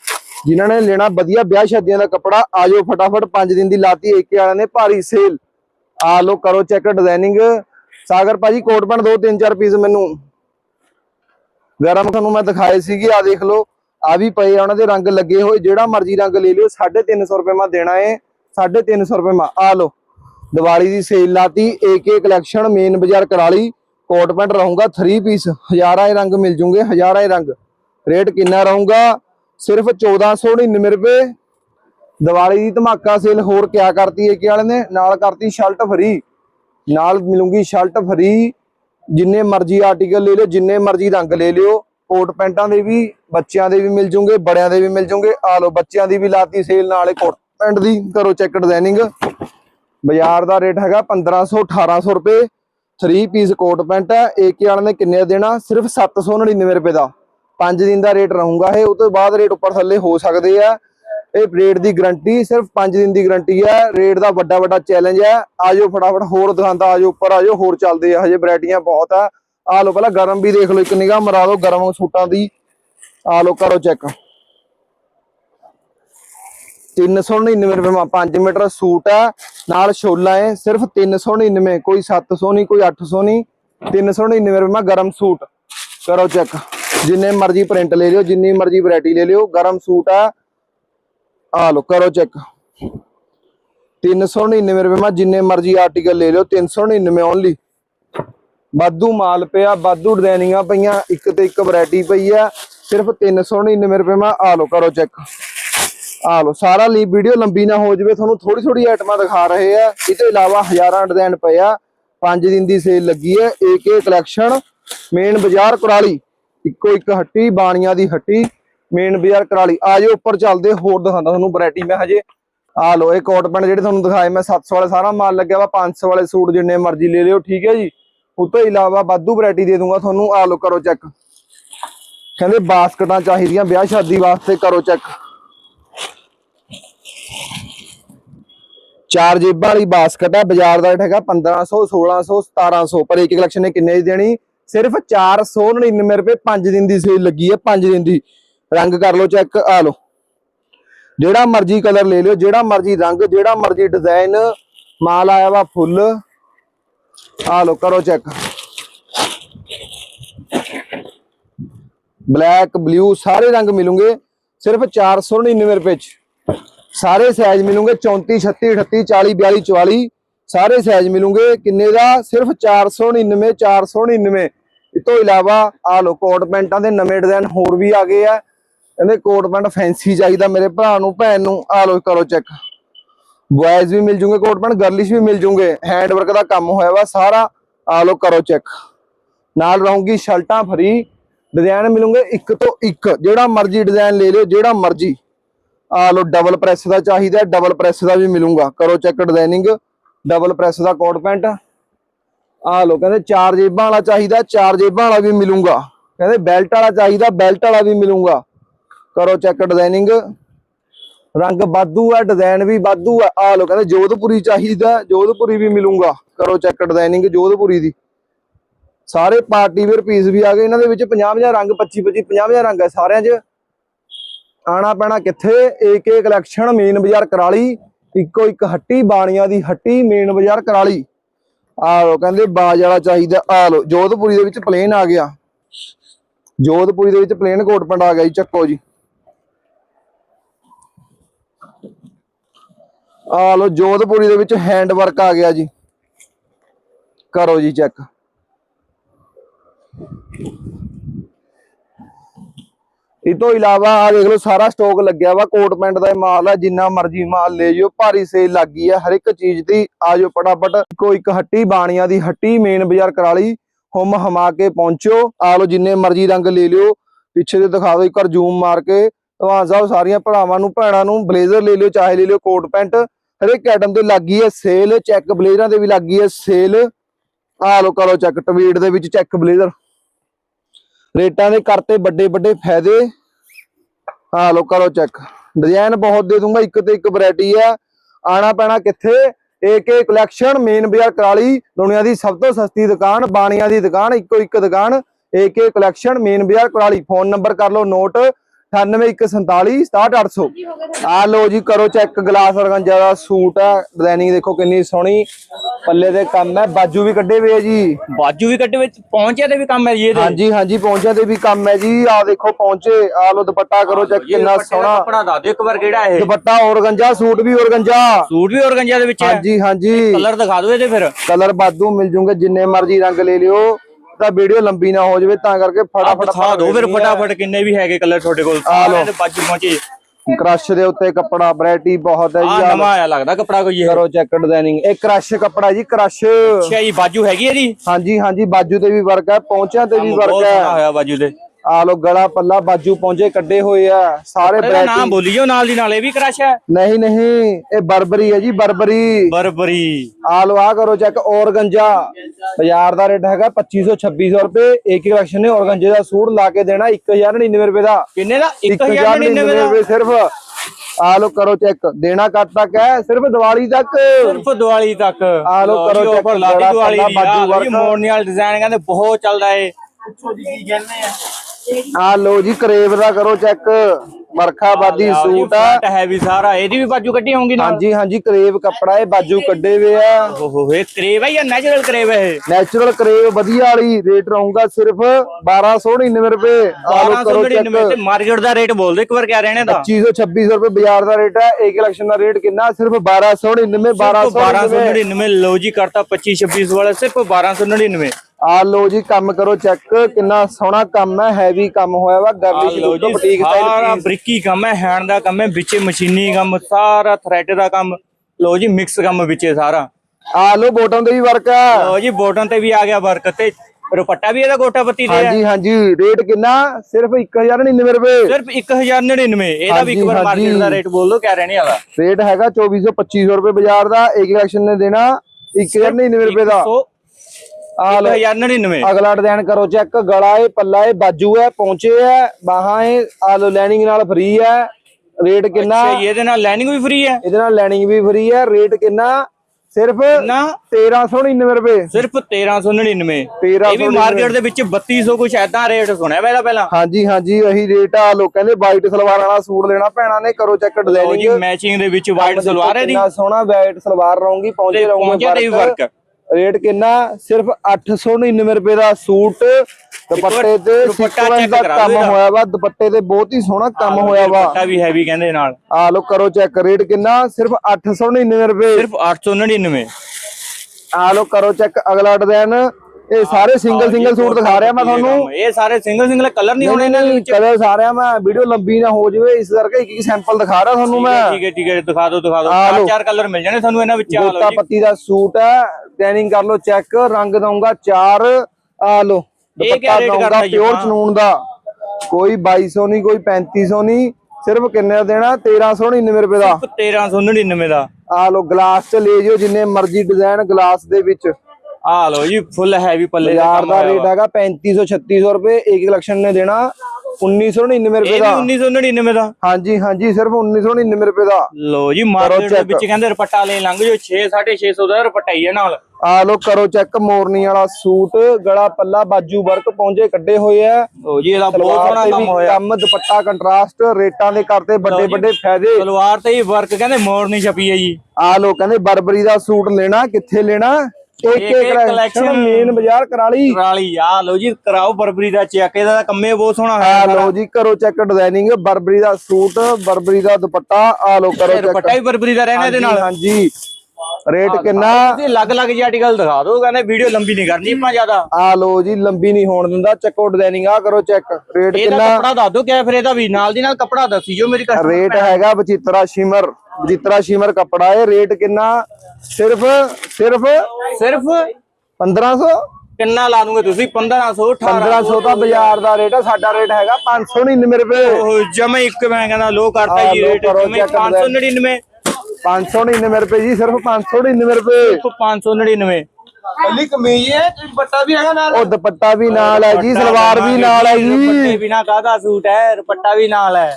ਜਿਨ੍ਹਾਂ ਨੇ ਲੈਣਾ ਵਧੀਆ ਵਿਆਹ ਸ਼ਾਦੀਆਂ ਦਾ ਕੱਪੜਾ, ਆਜੋ ਫਟਾਫਟ 5 ਦਿਨ ਦੀ ਲਾਤੀ ਏਕੇ ਵਾਲਿਆਂ ਨੇ ਭਾਰੀ ਸੇਲ ਆ ਲੋ ਕਰੋ ਚੈੱਕ ਡਿਜ਼ਾਈਨਿੰਗ ਸਾਗਰ ਭਾਜੀ, ਕੋਟ ਪੈਂਟ ਦੋ ਤਿੰਨ ਚਾਰ ਪੀਸ ਮੈਨੂੰ। ਗਰਮ ਤੁਹਾਨੂੰ ਮੈਂ ਦਿਖਾਏ ਸੀਗੇ, ਆ ਦੇਖ ਲਓ। ਆ ਵੀ ਪਏ ਆ, ਉਹਨਾਂ ਦੇ ਰੰਗ ਲੱਗੇ ਹੋਏ, ਜਿਹੜਾ ਮਰਜ਼ੀ ਰੰਗ ਲੈ ਲਿਓ 350 ਰੁਪਏ ਮੈਂ ਦੇਣਾ ਏ। 350 ਰੁਪਏ ਮੈਂ ਆ ਲਓ, ਦੀਵਾਲੀ ਦੀ ਸੇਲ ਲਾਤੀ ਏਕੇ ਕਲੈਕਸ਼ਨ ਮੇਨ ਬਾਜ਼ਾਰ ਕਰਾਲੀ ਕੋਟ ਪੈਂਟ ਰਹੂੰਗਾ 3 ਪੀਸ ਹਜ਼ਾਰਾਂ ਹੀ ਰੰਗ ਮਿਲ ਜੂਗੇ, ਹਜ਼ਾਰਾਂ ਹੀ ਰੰਗ। ਰੇਟ ਕਿੰਨਾ ਰਹੂਗਾ? ਸਿਰਫ 1499 ਰੁਪਏ। ਦੀਵਾਲੀ ਦੀ ਧਮਾਕਾ ਸੇਲ ਹੋਰ ਕਿਆ ਕਰਤੀ ਏਕੇ ਵਾਲੇ ਨੇ? ਨਾਲ ਕਰਤੀ ਸ਼ਰਟ ਫਰੀ ਨਾਲ ਮਿਲੂਗੀ ਸ਼ਰਟ ਫਰੀ ਜਿੰਨੇ ਮਰਜ਼ੀ ਆਰਟੀਕਲ ਲੈ ਲਿਓ, ਜਿੰਨੇ ਮਰਜ਼ੀ ਰੰਗ ਲੈ ਲਿਓ। ਕੋਟ ਪੈਂਟਾਂ ਦੇ ਵੀ, ਬੱਚਿਆਂ ਦੇ ਵੀ ਮਿਲ ਜੂਗੇ, ਬੜਿਆਂ ਦੇ ਵੀ ਮਿਲ ਜੂਗੇ। ਆ ਲਓ, ਬੱਚਿਆਂ ਦੀ ਵੀ ਲਾਤੀ ਸੇਲ ਨਾਲੇ ਕੋਟ ਪੈਂਟ ਦੀ ਕਰੋ ਚੈੱਕ ਡਿਜ਼ਾਈਨਿੰਗ ਬਾਜ਼ਾਰ ਦਾ ਰੇਟ ਹੈਗਾ 1500 1800 ਰੁਪਏ। 3 ਪੀਸ ਕੋਟ ਪੈਂਟ ਹੈ। ਏਕੇ ਵਾਲਿਆਂ ਨੇ ਕਿੰਨੇ ਦੇਣਾ? ਸਿਰਫ 799 ਰੁਪਏ ਦਾ। 5 ਦਿਨ ਦਾ ਰੇਟ ਰਹੂੰਗਾ ਇਹ। ਉਸ ਤੋਂ ਬਾਅਦ ਰੇਟ ਉੱਪਰ ਥੱਲੇ ਹੋ ਸਕਦੇ ਆ। ਇਹ ਰੇਟ ਦੀ ਗਰੰਟੀ ਸਿਰਫ 5 ਦਿਨ ਦੀ ਗਰੰਟੀ ਹੈ। ਰੇਟ ਦਾ ਵੱਡਾ ਵੱਡਾ ਚੈਲੰਜ ਹੈ। ਆਜੋ ਫਟਾਫਟ ਹੋਰ ਦਿਖਾਉਂਦਾ ਆਜੋ ਉੱਪਰ ਆਜੋ। ਹੋਰ ਚੱਲਦੇ ਆ। ਹਜੇ ਵੈਰਾਈਟੀਆਂ ਬਹੁਤ ਆ। ਆ ਲੋ ਪਹਿਲਾਂ ਗਰਮ ਵੀ ਦੇਖ ਲਓ ਇੱਕ ਨਿਗਾਹ। ਮਰਾ ਦਿਓ ਗਰਮ ਸੂਟਾਂ ਦੀ। ਆ ਲੋ ਕਰੋ ਚੈੱਕ 399 ਰੁਪਏ ਮਾ 5 ਮੀਟਰ ਸੂਟ ਹੈ, ਨਾਲ ਛੋਲਾ ਹੈ, ਸਿਰਫ 399 ਕੋਈ 700 ਨਹੀਂ, ਕੋਈ 800 ਨਹੀਂ 399 ਰੁਪਏ ਮਾ ਗਰਮ ਸੂਟ। ਕਰੋ ਚੈੱਕ। ਜਿੰਨੇ ਮਰਜ਼ੀ ਪ੍ਰਿੰਟ ਲੈ ਲਿਓ, ਜਿੰਨੀ ਮਰਜ਼ੀ ਵੈਰਾਈਟੀ ਲੈ ਲਿਓ, ਗਰਮ ਸੂਟ ਆ ਆ ਲਓ, ਕਰੋ ਚੈੱਕ। 399 ਰੁਪਏ ਮਾ ਜਿੰਨੇ ਮਰਜ਼ੀ ਆਰਟੀਕਲ ਲੈ ਲਿਓ 399 ਓਨਲੀ ਬਾਦੂ ਮਾਲ ਪਿਆ ਬਾਦੂ ਡਿਜ਼ਾਈਨਿੰਗਾਂ ਪਈਆਂ, ਇੱਕ ਤੇ ਇੱਕ ਵੈਰਾਈਟੀ ਪਈ ਆ ਸਿਰਫ 399 ਰੁਪਏ ਮਾ। ਆ ਲੋ ਕਰੋ ਚੈੱਕ। ਆ ਲਓ, ਸਾਰਾ ਲੀ ਵੀਡੀਓ ਲੰਬੀ ਨਾ ਹੋ ਜਾਵੇ, ਤੁਹਾਨੂੰ ਥੋੜੀ ਥੋੜੀ ਆਈਟਮਾਂ ਦਿਖਾ ਰਹੇ ਆ। ਇਹ ਤੋਂ ਇਲਾਵਾ ਹਜ਼ਾਰਾਂ ਡਿਜ਼ਾਈਨ ਪਏ ਆ। 5 ਦਿਨ ਦੀ ਸੇਲ ਲੱਗੀ ਹੈ। ਏਕੇ ਕਲੈਕਸ਼ਨ ਮੇਨ ਬਾਜ਼ਾਰ ਕੁਰਾਲੀ, ਇੱਕੋ ਇੱਕ ਹੱਟੀ, ਬਾਣੀਆਂ ਦੀ ਹੱਟੀ ਮੇਨ ਬਾਜ਼ਾਰ ਕੁਰਾਲੀ। ਆ ਉੱਪਰ ਚੱਲਦੇ, ਹੋਰ ਦਿਖਾਉਂਦਾ ਤੁਹਾਨੂੰ ਵੈਰਾਈਟੀ ਮੈਂ ਹਜੇ। ਆ ਲਓ, ਇਹ ਕੋਟ ਪੈਂਟ ਜਿਹੜੇ ਤੁਹਾਨੂੰ ਦਿਖਾਏ, ਮੈਂ 700 ਵਾਲੇ ਸਾਰਾ ਮਾਲ ਲੱਗਿਆ ਵਾ 500 ਵਾਲੇ ਸੂਟ ਜਿੰਨੇ ਮਰਜ਼ੀ ਲੈ ਲਿਓ, ਠੀਕ ਹੈ ਜੀ? ਉਸ ਤੋਂ ਇਲਾਵਾ ਵਾਧੂ ਵੈਰਾਈਟੀ ਦੇ ਦੂੰਗਾ ਤੁਹਾਨੂੰ। ਆ ਲੋ ਕਰੋ ਚੈੱਕ ਕਹਿੰਦੇ ਬਾਸਕਟਾਂ ਚਾਹੀਦੀਆਂ, ਵਿਆਹ ਸ਼ਾਦੀ ਵਾਸਤੇ ਕਰੋ ਚੈੱਕ ਚਾਰ ਜੇਬਾਂ ਵਾਲੀ ਬਾਸਕਟ ਹੈ ਬਾਜ਼ਾਰ ਦਾ ਰੇਟ ਹੈਗਾ 1500 1600 1700 ਪਰ ਇੱਕ ਕਲੈਕਸ਼ਨ ਨੇ ਕਿੰਨੇ ਦੀ ਦੇਣੀ? ਸਿਰਫ 499 ਰੁਪਏ 5 ਦਿਨ ਦੀ ਸੇਲ ਲੱਗੀ ਹੈ 5 ਦਿਨ ਦੀ। ਰੰਗ ਕਰ ਲਓ, ਚੈੱਕ, ਆ ਲਓ। ਜਿਹੜਾ ਮਰਜ਼ੀ ਕਲਰ ਲੈ ਲਿਓ, ਜਿਹੜਾ ਮਰਜ਼ੀ ਰੰਗ, ਜਿਹੜਾ ਮਰਜ਼ੀ ਡਿਜ਼ਾਈਨ, ਮਾਲ ਆਇਆ ਵਾ ਫੁੱਲ। ਆ ਲਓ, ਕਰੋ ਚੈੱਕ। ਬਲੈਕ, ਬਲੂ, ਸਾਰੇ ਰੰਗ ਮਿਲੂਗੇ, ਸਿਰਫ 499 ਰੁਪਏ ਚ। ਸਾਰੇ ਸਾਈਜ਼ ਮਿਲੂਗੇ 34 36 38 40 42 44 ਸਾਰੇ ਸਾਈਜ਼ ਮਿਲੂਗੇ। ਕਿੰਨੇ ਦਾ? ਸਿਰਫ 499 499 ਇਸ ਤੋਂ ਇਲਾਵਾ ਆ ਲੋ ਕੋਟ ਪੈਂਟਾਂ ਦੇ ਨਵੇਂ ਡਿਜ਼ਾਈਨ ਹੋਰ ਵੀ ਆ ਗਏ ਆ। ਕਹਿੰਦੇ ਕੋਟ ਪੈਂਟ ਫੈਂਸੀ ਚਾਹੀਦਾ ਮੇਰੇ ਭਰਾ ਨੂੰ, ਭੈਣ ਨੂੰ। ਆ ਲੋ ਕਰੋ ਚੈੱਕ ਬॉयਜ਼ ਵੀ ਮਿਲ ਜੂਗੇ ਕੋਟ ਪੈਂਟ ਗਰਲਿਸ਼ ਵੀ ਮਿਲ ਜੂਗੇ। ਹੈਂਡ ਵਰਕ ਦਾ ਕੰਮ ਹੋਇਆ ਵਾ ਸਾਰਾ। ਆ ਲੋ ਕਰੋ ਚੈੱਕ ਨਾਲ ਰਹੂਗੀ ਸ਼ਰਟਾਂ ਫਰੀ। ਡਿਜ਼ਾਈਨ ਮਿਲੂਗੇ ਇੱਕ ਤੋਂ ਇੱਕ। ਜਿਹੜਾ ਮਰਜ਼ੀ ਡਿਜ਼ਾਈਨ ਲੈ ਲਿਓ, ਜਿਹੜਾ ਮਰਜ਼ੀ। ਆ ਲੋ ਡਬਲ ਪ੍ਰੈਸ ਦਾ ਚਾਹੀਦਾ ਡਬਲ ਪ੍ਰੈਸ ਦਾ ਵੀ ਮਿਲੂਗਾ। ਕਰੋ ਚੈੱਕ ਡਿਜ਼ਾਈਨਿੰਗ ਡਬਲ ਪ੍ਰੈਸ ਦਾ ਕੋਟ ਪੈਂਟ ਆ ਲੋ ਕਹਿੰਦੇ ਚਾਰ ਜੇਬਾਂ ਵਾਲਾ ਚਾਹੀਦਾ, ਚਾਰ ਜੇਬਾਂ ਵਾਲਾ ਵੀ ਮਿਲੂਗਾ। ਕਹਿੰਦੇ ਬੈਲਟ ਵਾਲਾ ਚਾਹੀਦਾ ਬੈਲਟ ਵਾਲਾ ਵੀ ਮਿਲੂਗਾ। ਕਰੋ ਚੈੱਕ ਡਿਜ਼ਾਈਨਿੰਗ ਰੰਗ ਬਾਦੂ ਆ ਡਿਜ਼ਾਈਨ ਵੀ ਬਾਦੂ ਆ। ਆ ਲੋ ਕਹਿੰਦੇ ਜੋਧਪੁਰੀ ਚਾਹੀਦਾ, ਜੋਧਪੁਰੀ ਵੀ ਮਿਲੂਗਾ। ਕਰੋ ਚੈੱਕ ਡਿਜ਼ਾਈਨਿੰਗ ਜੋਧਪੁਰੀ ਦੀ। ਸਾਰੇ ਪਾਰਟੀ ਵੇਅਰ ਪੀਸ ਵੀ ਆ ਗਏ, ਇਹਨਾਂ ਦੇ ਵਿੱਚ 50 ਰੰਗ 25 25 50 ਰੰਗ ਹੈ ਸਾਰਿਆਂ 'ਚ। ਆਣਾ ਪੈਣਾ ਕਿੱਥੇ? ਏਕੇ ਕਲੈਕਸ਼ਨ ਮੇਨ ਬਾਜ਼ਾਰ ਕਰਾਲੀ, ਇੱਕੋ ਇੱਕ ਹੱਟੀ, ਬਾਣੀਆਂ ਦੀ ਹੱਟੀ ਮੇਨ ਬਾਜ਼ਾਰ ਕਰਾਲੀ। ਆ ਲੋ ਕਹਿੰਦੇ ਬਾਜ ਵਾਲਾ ਚਾਹੀਦਾ। ਆ ਲੋ ਜੋਧਪੁਰੀ ਦੇ ਵਿੱਚ ਪਲੇਨ ਆ ਗਿਆ। ਜੋਧਪੁਰੀ ਦੇ ਵਿੱਚ ਪਲੇਨ ਕੋਟ ਪੈਂਟ ਆ ਗਿਆ ਜੀ, ਚੱਕੋ ਜੀ। ਆ ਲੋ ਜੋਧਪੁਰੀ ਦੇ ਵਿੱਚ ਹੈਂਡ ਵਰਕ ਆ ਗਿਆ ਜੀ। ਕਰੋ ਜੀ ਚੈੱਕ ਇਹ ਤੋਂ ਇਲਾਵਾ ਆ ਦੇਖ ਲਓ, ਸਾਰਾ ਸਟਾਕ ਲੱਗਿਆ ਵਾ, ਕੋਟ ਪੈਂਟ ਦਾ ਮਾਲ ਹੈ ਜਿੰਨਾ ਮਰਜ਼ੀ ਮਾਲ ਲੈ ਜਿਓ, ਭਾਰੀ ਸੇਲ ਲੱਗੀ ਹੈ ਹਰ ਇੱਕ ਚੀਜ਼ ਦੀ ਆ ਜਾਓ ਫਟਾਫਟ। ਕੋਈ ਇੱਕ ਹੱਟੀ, ਬਾਣੀਆਂ ਦੀ ਹੱਟੀ ਮੇਨ ਬਾਜ਼ਾਰ ਕਰਾਲੀ ਹੁਮ ਹਮਾ ਕੇ ਪਹੁੰਚੋ ਆ ਲਓ ਜਿੰਨੇ ਮਰਜ਼ੀ ਰੰਗ ਲੈ ਲਿਓ, ਪਿੱਛੇ ਤੇ ਦਿਖਾ ਦਿਓ ਇੱਕ ਵਾਰ ਜ਼ੂਮ ਮਾਰ ਕੇ, ਧਵਾਨ ਸਾਹਿਬ ਸਾਰੀਆਂ ਭਰਾਵਾਂ ਨੂੰ, ਭੈਣਾਂ ਨੂੰ ਬਲੇਜ਼ਰ ਲੈ ਲਿਓ, ਚਾਹੇ ਲੈ ਲਿਓ ਕੋਟ ਪੈਂਟ, ਹਰੇਕ ਆਈਟਮ ਤੇ ਲੱਗੀ ਹੈ ਸੇਲ ਚੈੱਕ ਬਲੇਜ਼ਰਾਂ ਤੇ ਵੀ ਲੱਗੀ ਹੈ ਸੇਲ ਆ ਲੋ ਕਰੋ ਚੈੱਕ ਟਵੀਟ ਦੇ ਵਿੱਚ ਚੈੱਕ ਬਲੇਜ਼ਰ ਰੇਟਾਂ ਦੇ ਕਰਤੇ ਵੱਡੇ ਵੱਡੇ ਫਾਇਦੇ। ਆ ਲਓ ਕਰੋ ਚੈੱਕ ਡਿਜ਼ਾਈਨ ਬਹੁਤ ਦੇ ਦੂੰਗਾ, ਇੱਕ ਤੇ ਇੱਕ ਵੈਰਾਈਟੀ ਆ। ਆਣਾ ਪੈਣਾ ਕਿੱਥੇ? ਏਕੇ ਕਲੈਕਸ਼ਨ ਮੇਨ ਬਾਜ਼ਾਰ ਕਰਾਲੀ ਦੁਨੀਆ ਦੀ ਸਭ ਤੋਂ ਸਸਤੀ ਦੁਕਾਨ, ਬਾਣੀਆਂ ਦੀ ਦੁਕਾਨ, ਇੱਕੋ ਇੱਕ ਦੁਕਾਨ। ਏਕੇ ਕਲੈਕਸ਼ਨ ਮੇਨ ਬਾਜ਼ਾਰ ਕਰਾਲੀ ਫੋਨ ਨੰਬਰ ਕਰ ਲਓ ਨੋਟ 9814 67800 ਆ ਲੋ ਜੀ ਕਰੋ ਚੈੱਕ ਗਲਾਸ ਔਰਗੰਜਾ ਦਾ ਸੂਟ ਹੈ ਡਿਜ਼ਾਈਨਿੰਗ ਦੇਖੋ ਕਿੰਨੀ ਸੋਹਣੀ। ਪੱਲੇ ਦੇ ਕੰਮ ਹੈ। ਬਾਜੂ ਵੀ ਕੱਢੇ ਹੋਏ ਆ ਜੀ। ਬਾਜੂ ਵੀ ਕੱਟੇ ਵਿੱਚ ਪਹੁੰਚਿਆ ਤੇ ਵੀ ਕੰਮ ਹੈ ਜੀ ਇਹਦੇ। ਹਾਂਜੀ ਹਾਂਜੀ ਪਹੁੰਚਿਆ ਤੇ ਵੀ ਕੰਮ ਹੈ ਜੀ। ਆ ਦੇਖੋ ਪਹੁੰਚੇ। ਆ ਲੋ ਦੁਪੱਟਾ ਕਰੋ ਚੈੱਕ ਕਿੰਨਾ ਸੋਹਣਾ। ਕੱਪੜਾ ਦੱਸ ਦਿਓ ਇੱਕ ਵਾਰ ਕਿਹੜਾ ਇਹ। ਦੁਪੱਟਾ ਔਰਗੰਜਾ ਸੂਟ ਵੀ ਔਰਗੰਜਾ। ਸੂਟ ਵੀ ਔਰਗੰਜਾ ਦੇ ਵਿੱਚ ਹੈ। ਹਾਂਜੀ ਹਾਂਜੀ। ਕਲਰ ਦਿਖਾ ਦਿਓ ਇਹਦੇ ਫਿਰ। ਕਲਰ ਬਾਦੂ ਮਿਲ ਜੂਗੇ ਜਿੰਨੇ ਮਰਜ਼ੀ ਰੰਗ ਲੈ ਲਿਓ। ਤਾਂ ਵੀਡੀਓ ਲੰਬੀ ਨਾ ਹੋ ਜਾਵੇ ਤਾਂ ਕਰਕੇ ਫਟਾਫਟ ਦਿਖਾ ਦਿਓ ਫਿਰ ਫਟਾਫਟ ਕਿੰਨੇ ਵੀ ਹੈਗੇ ਕਲਰ ਤੁਹਾਡੇ ਕੋਲ। ਆ ਲਓ। ਬਾਜੂ ਪਹੁੰਚੇ। ਕ੍ਰਸ਼ ਦੇ ਉੱਤੇ ਕੱਪੜਾ ਵੈਰਾਈਟੀ ਬਹੁਤ ਹੈ ਆ ਜੀ ਆਹ ਨਵਾਂ ਆਇਆ ਲੱਗਦਾ ਕੱਪੜਾ ਕੋਈ ਇਹ। ਕਰੋ ਚੈੱਕ ਡਿਜ਼ਾਈਨਿੰਗ ਇਹ ਕ੍ਰਸ਼ ਕੱਪੜਾ ਜੀ ਕ੍ਰਸ਼ ਅੱਛਾ ਜੀ ਬਾਜੂ ਹੈਗੀ ਇਹਦੀ? ਹਾਂਜੀ ਹਾਂਜੀ ਬਾਜੂ ਤੇ ਵੀ ਵਰਕ ਹੈ ਪਹੁੰਚਿਆਂ ਤੇ ਵੀ ਵਰਕ ਹੈ। ਹੋਇਆ ਬਾਜੂ ਦੇ ਆ ਲੋ ਗਲਾ ਪੱਲਾ ਬਾਜੂ ਪਹੁੰਚੇ ਕੱਢੇ ਹੋਏ ਆ ਸਾਰੇ ਇਹਦਾ ਨਾਮ ਬੋਲੀਓ ਨਾਲ ਦੀ ਨਾਲ ਇਹ ਵੀ ਕ੍ਰਸ਼ ਹੈ। ਨਹੀਂ ਨਹੀਂ ਇਹ ਬਰਬਰੀ ਹੈ ਜੀ ਬਰਬਰੀ। ਬਰਬਰੀ। ਆ ਲੋ ਆ ਕਰੋ ਚੈੱਕ ਔਰਗੰਜਾ। ਬਾਜ਼ਾਰ ਦਾ ਰੇਟ ਹੈਗਾ 2500 2600 ਰੁਪਏ। ਇੱਕ ਕਲੈਕਸ਼ਨ ਨੇ ਔਰਗੰਜੇ ਦਾ ਸੂਟ ਲਾ ਕੇ ਦੇਣਾ 1099 ਰੁਪਏ ਦਾ। ਕਿੰਨੇ ਦਾ? 1099 1099 ਦਾ? ਰੁਪਏ ਸਿਰਫ। ਆ ਲੋ ਕਰੋ ਚੈੱਕ ਦੇਣਾ ਕਦ ਤੱਕ ਹੈ? ਸਿਰਫ ਦੀਵਾਲੀ ਤੱਕ। ਸਿਰਫ ਦੀਵਾਲੀ ਤੱਕ। ਆ ਕਰੋ ਜੀ, ਲਾ ਬੜਾ ਦਿੱਤੀ ਦੀਵਾਲੀ ਦੀ ਬਾਜੂ work। ਮੋੜਨੇ ਵਾਲਾ ਡਿਜ਼ਾਈਨ ਕਹਿੰਦੇ ਬਹੁਤ ਚੱਲਦਾ ਏ ਆ? ਲੋ ਜੀ ਕਰੇਵ ਦਾ ਕਰੋ ਚੈੱਕ ਮਰਖਾਬਾਦੀ ਸੂਟ ਆ। ਫਰੰਟ ਹੈ ਵੀ ਸਾਰਾ। ਇਹਦੀ ਵੀ ਬਾਜੂ ਕੱਢੀ ਹੋਊਗੀ ਨਾਲ? ਹਾਂਜੀ ਹਾਂਜੀ ਕਰੇਵ ਕੱਪੜਾ ਇਹ ਬਾਜੂ ਕੱਢੇ ਹੋਏ ਆ। ਓਹੋ ਇਹ ਕਰੇਵ ਹੈ ਜਾਂ ਨੈਚੁਰਲ ਕਰੇਵ ਹੈ ਇਹ? ਨੈਚੁਰਲ ਕਰੇਵ ਵਧੀਆ ਵਾਲੀ ਰੇਟ ਰਹੂਗਾ ਸਿਰਫ 1299 ਰੁਪਏ। ਆ ਲੋ ਕਰੋ 1299 ਚੈੱਕ ਤੇ ਮਾਰਕੀਟ ਦਾ ਰੇਟ ਬੋਲ ਦੇ ਇੱਕ ਵਾਰ ਕਿਆ ਰਹਿਣੇ ਦਾ? 2500 2600 ਰੁਪਏ ਬਾਜ਼ਾਰ ਦਾ ਰੇਟ ਹੈ ਇੱਕ ਕਲੈਕਸ਼ਨ ਦਾ ਰੇਟ ਕਿੰਨਾ? ਸਿਰਫ 1299 1299 1299 ਲੋ ਜੀ ਕਰਤਾ 25 26 ਵਾਲਾ ਸਿਰਫ 1299 ਆ ਲੋ ਜੀ ਕੰਮ ਕਰੋ ਚੈੱਕ ਕਿੰਨਾ ਸੋਹਣਾ ਕੰਮ ਹੈ ਹੈਵੀ ਕੰਮ ਹੋਇਆ ਵਾ। ਗਰਲਿਸ਼ ਲੋ ਲੁੱਕ ਜੀ ਬੁਟੀਕ ਸਾਰਾ ਸਟਾਈਲ ਬ੍ਰਿਕੀ ਕੰਮ ਹੈ ਹੈਂਡ ਦਾ ਕੰਮ ਹੈ ਵਿੱਚੇ ਮਸ਼ੀਨੀ ਕੰਮ ਸਾਰਾ ਥ੍ਰੈਡ ਦਾ ਕੰਮ। ਲੋ ਜੀ ਮਿਕਸ ਕੰਮ ਵਿੱਚੇ ਸਾਰਾ। ਆ ਲੋ ਬੋਟਮ ਤੇ ਵੀ ਵਰਕ ਹੈ ਲੋ ਜੀ ਬੋਟਨ ਤੇ ਵੀ ਆ ਗਿਆ ਵਰਕ ਤੇ। ਦੁਪੱਟਾ ਵੀ ਇਹਦਾ ਗੋਟਾ ਪੱਤੀ ਦੇ ਹਾਂਜੀ ਹਾਂਜੀ ਰੇਟ ਕਿੰਨਾ? ਸਿਰਫ 1099 ਰੁਪਏ। ਸਿਰਫ 1099 ਇਹਦਾ ਵੀ ਇੱਕ ਵਾਰ ਮਾਰਕੀਟ ਦਾ। ਰੇਟ ਬੋਲ ਦੋ ਕਿਆ ਰਹਿਣੇ ਵਾਲਾ। ਰੇਟ ਹੈਗਾ 2400 2500 ਰੁਪਏ ਬਾਜ਼ਾਰ ਦਾ ਇੱਕ ਕਲੈਕਸ਼ਨ ਨੇ ਦੇਣਾ 1099 ਰੁਪਏ ਦਾ। ਆ ਲੋ 1099 ਅਗਲਾ ਡਿਜ਼ਾਈਨ ਕਰੋ ਚੈੱਕ ਗਲਾ ਹੈ ਪੱਲਾ ਹੈ ਬਾਜੂ ਹੈ ਪੌਂਚੇ ਹੈ ਬਾਹਾਂ ਹੈ ਆ ਲੋ ਲਾਈਨਿੰਗ ਨਾਲ ਫ੍ਰੀ ਹੈ। ਰੇਟ ਕਿੰਨਾ? ਅੱਛਾ ਇਹਦੇ ਨਾਲ ਲਾਈਨਿੰਗ ਵੀ ਫ੍ਰੀ ਹੈ? ਇਹਦੇ ਨਾਲ ਲਾਈਨਿੰਗ ਵੀ ਫ੍ਰੀ ਹੈ। ਰੇਟ ਕਿੰਨਾ? ਸਿਰਫ ਨਾ 1399 ਰੁਪਏ। ਸਿਰਫ 1399 ਇਹ ਵੀ 1399 ਮਾਰਕੀਟ ਦੇ ਵਿੱਚ 3200 ਕੁਛ ਐਦਾਂ ਰੇਟ ਸੁਣਿਆ ਪਹਿਲਾਂ ਪਹਿਲਾਂ? ਹਾਂਜੀ ਹਾਂਜੀ ਇਹੀ ਰੇਟ ਆ। ਲੋਕਾਂ ਦੇ ਵਾਈਟ ਸਲਵਾਰ ਵਾਲਾ ਸੂਟ ਲੈਣਾ ਭੈਣਾਂ ਨੇ। ਕਰੋ ਚੈੱਕ ਲਓ ਜੀ ਡਿਜ਼ਾਈਨਿੰਗ ਮੈਚਿੰਗ ਦੇ ਵਿੱਚ ਵਾਈਟ ਸਲਵਾਰ ਹੈ ਦੀ ਸੋਹਣਾ ਵਾਈਟ ਸਲਵਾਰ ਰਹੂਗੀ ਪਹੁੰਚੇ ਰਹੂਗੇ। ਵਰਕ। ਰੇਟ ਕਿੰਨਾ? ਸਿਰਫ 899 ਰੁਪਏ ਦਾ ਸੂਟ। ਦੁਪੱਟੇ ਤੇ ਸੀਕੁਐਂਸ ਦਾ ਕੰਮ। ਹੋਇਆ ਵਾ। ਦੁਪੱਟੇ ਤੇ ਬਹੁਤ ਹੀ ਸੋਹਣਾ ਕੰਮ ਹੋਇਆ ਵਾ। ਦੁਪੱਟਾ ਵੀ ਹੈਵੀ ਕਹਿੰਦੇ ਨਾਲ। ਆ ਲੋ ਕਰੋ ਚੈੱਕ ਰੇਟ ਕਿੰਨਾ? ਸਿਰਫ 899 ਰੁਪਏ। ਸਿਰਫ 899 ਆ ਲੋ ਕਰੋ ਚੈੱਕ ਅਗਲਾ ਡਿਜ਼ਾਈਨ ਇਹ ਸਾਰੇ ਸਿੰਗਲ ਸਿੰਗਲ ਸੂਟ ਦਿਖਾ ਰਿਹਾ ਮੈਂ ਤੁਹਾਨੂੰ। ਇਹ ਸਾਰੇ ਸਿੰਗਲ ਸਿੰਗਲ ਕਲਰ ਨਹੀਂ ਹੋਣੇ ਇਹਨਾਂ ਦੇ ਵਿੱਚ ਕਲਰ ਸਾਰਿਆਂ ਮੈਂ ਵੀਡੀਓ ਲੰਬੀ ਨਾ ਹੋ ਜਾਵੇ ਇਸ ਕਰਕੇ ਇੱਕ ਇੱਕ ਸੈਂਪਲ ਦਿਖਾ ਰਿਹਾ ਤੁਹਾਨੂੰ ਮੈਂ। ਠੀਕ ਹੈ ਠੀਕ ਹੈ ਦਿਖਾ ਦਿਓ ਦਿਖਾ ਦਿਓ। ਚਾਰ ਲਓ। ਚਾਰ ਕਲਰ ਮਿਲ ਜਾਣੇ ਤੁਹਾਨੂੰ ਇਹਨਾਂ ਵਿੱਚ ਆ ਗੋਟਾ ਲਓ ਜੀ। ਪੱਤੀ ਦਾ ਸੂਟ ਹੈ ਟ੍ਰੇਨਿੰਗ ਕਰ ਲਓ ਚੈੱਕ ਰੰਗ ਦਊਂਗਾ ਚਾਰ ਆ ਲੋ ਇਹ ਕਿਆ ਕਰਦਾ ਪਿਓਰ? ਚਨੂਨ ਦਾ। ਕੋਈ 2200 ਨਹੀਂ ਕੋਈ 3500 ਨਹੀਂ ਸਿਰਫ ਕਿੰਨੇ ਦਾ ਦੇਣਾ? 1399 ਰੁਪਏ ਦਾ। ਸਿਰਫ 1399 ਦਾ। ਆ ਲੋ ਗਲਾਸ ਚ ਲੈ ਜਿਓ ਜਿੰਨੇ ਮਰਜ਼ੀ ਡਿਜ਼ਾਈਨ ਗਲਾਸ ਦੇ ਵਿੱਚ। ਆ ਲਓ ਜੀ ਫੁੱਲ ਹੈਵੀ ਪੱਲੇ ਦਾ ਬਾਜ਼ਾਰ ਦਾ ਰੇਟ। ਹੈਗਾ 3500 3600 ਰੁਪਏ ਇੱਕ ਕਲੈਕਸ਼ਨ ਨੇ ਦੇਣਾ 1999 ਰੁਪਏ ਇਹ ਦਾ। ਵੀ 1999 ਦਾ? ਹਾਂਜੀ ਹਾਂਜੀ ਸਿਰਫ 1999 ਰੁਪਏ ਦਾ। ਲਓ ਜੀ ਮਾਰਕੀਟ ਦੇ। ਵਿੱਚ ਕਹਿੰਦੇ ਰਪਟਾ ਲੈ ਲੰਘ ਜੋ 6 650 ਦਾ ਰਪਟਾ ਹੀ ਹੈ ਨਾਲ। ਆ ਲੋ ਕਰੋ ਚੈੱਕ ਮੋਰਨੀ ਵਾਲਾ ਸੂਟ ਗਲਾ ਪੱਲਾ ਬਾਜੂ ਵਰਕ ਪੌਂਜੇ ਕੱਢੇ ਹੋਏ ਆ। ਲੋ ਜੀ ਇਹਦਾ ਬਹੁਤ ਸੋਹਣਾ ਕੰਮ ਹੋਇਆ। ਕੰਮ ਦੁਪੱਟਾ ਕੰਟਰਾਸਟ ਰੇਟਾਂ ਦੇ ਕਰਤੇ ਵੱਡੇ। ਵੱਡੇ ਫਾਇਦੇ। ਸਲਵਾਰ ਤੇ ਹੀ ਵਰਕ ਕਹਿੰਦੇ ਮੋੜ ਨਹੀਂ ਛਪੀ ਹੈ ਜੀ। ਆ ਲੋ ਕਹਿੰਦੇ ਬਰਬਰੀ ਦਾ ਸੂਟ ਲੈਣਾ ਕਿੱਥੇ ਲੈਣਾ? ਏਕੇ ਕਲੈਕਸ਼ਨ। ਮੇਨ ਬਾਜ਼ਾਰ ਕਰਾਲੀ ਕਰਾਲੀ ਆ ਲੋ ਜੀ ਕਰਾਓ ਬਰਬਰੀ ਦਾ ਚੈੱਕ। ਇਹਦਾ ਕੰਮੇ ਬਹੁਤ ਸੋਹਣਾ ਹੋਇਆ ਆ ਲੋ ਜੀ ਕਰੋ ਚੈੱਕ ਡਿਜ਼ਾਈਨਿੰਗ ਬਰਬਰੀ ਦਾ ਸੂਟ ਬਰਬਰੀ ਦਾ ਦੁਪੱਟਾ ਆ ਲੋ ਕਰੋ ਇਹ ਦੁਪੱਟਾ ਚੈੱਕ। ਵੀ ਬਰਬਰੀ ਦਾ ਰਹਿਣਾ ਇਹਦੇ ਨਾਲ? ਹਾਂਜੀ। ਰੇਟ ਕਿੰਨਾ? ਤੁਸੀਂ ਅਲੱਗ ਅਲੱਗ ਜਿਹੀ ਆਰਟੀਕਲ ਦਿਖਾ ਦਿਓ ਕਹਿੰਦੇ ਵੀਡੀਓ ਲੰਬੀ ਨਹੀਂ ਕਰਨੀ ਆਪਾਂ ਜ਼ਿਆਦਾ। ਆ ਲੋ ਜੀ ਲੰਬੀ ਨਹੀਂ ਹੋਣ ਦਿੰਦਾ ਚੱਕੋ ਡਿਜ਼ਾਈਨਿੰਗ ਆ ਕਰੋ ਚੈੱਕ ਰੇਟ ਇਹਦਾ ਕਿੰਨਾ? ਕੱਪੜਾ ਦੱਸ ਦਿਓ ਕਿਆ ਫਿਰ ਇਹਦਾ ਵੀ ਨਾਲ ਦੀ ਨਾਲ ਕੱਪੜਾ ਦੱਸੀ ਜੋ ਮੇਰੀ ਰੇਟ ਹੈਗਾ ਬਚਿੱਤਰਾ ਸ਼ਿਮਰ ਬਚਿੱਤਰਾ ਸ਼ਿਮਰ ਕੱਪੜਾ ਹੈ ਰੇਟ ਕਿੰਨਾ? ਸਿਰਫ ਸਿਰਫ ਸਿਰਫ 1500 ਕਿੰਨਾ ਲਾ ਦੂੰਗੇ ਤੁਸੀਂ? 1500 1800 1500 ਤਾਂ ਬਾਜ਼ਾਰ ਦਾ ਰੇਟ ਹੈ ਸਾਡਾ ਰੇਟ ਹੈਗਾ 599 ਰੁਪਏ। ਜਮੇ ਇੱਕ ਮੈਂ ਕਹਿੰਦਾ ਲੋ ਕਰਤਾ ਜੀ ਰੇਟ ਜਮੇ check ਕਰ ਲੈ। 599 599 ਰੁਪਏ ਜੀ ਸਿਰਫ 599 ਰੁਪਏ। ਸਿਰਫ 599 ਕੱਲੀ ਕਮੀਜ਼ ਹੈ ਦੁਪੱਟਾ ਵੀ ਹੈਗਾ ਨਾਲ? ਉਹ ਦੁਪੱਟਾ ਵੀ ਨਾਲ ਹੈ ਜੀ ਸਲਵਾਰ ਵੀ ਨਾਲ ਹੈ ਦੁਪੱਟੇ ਜੀ। ਬਿਨਾ ਕਾਹਦਾ ਸੂਟ ਹੈ ਦੁਪੱਟਾ ਵੀ ਨਾਲ ਹੈ।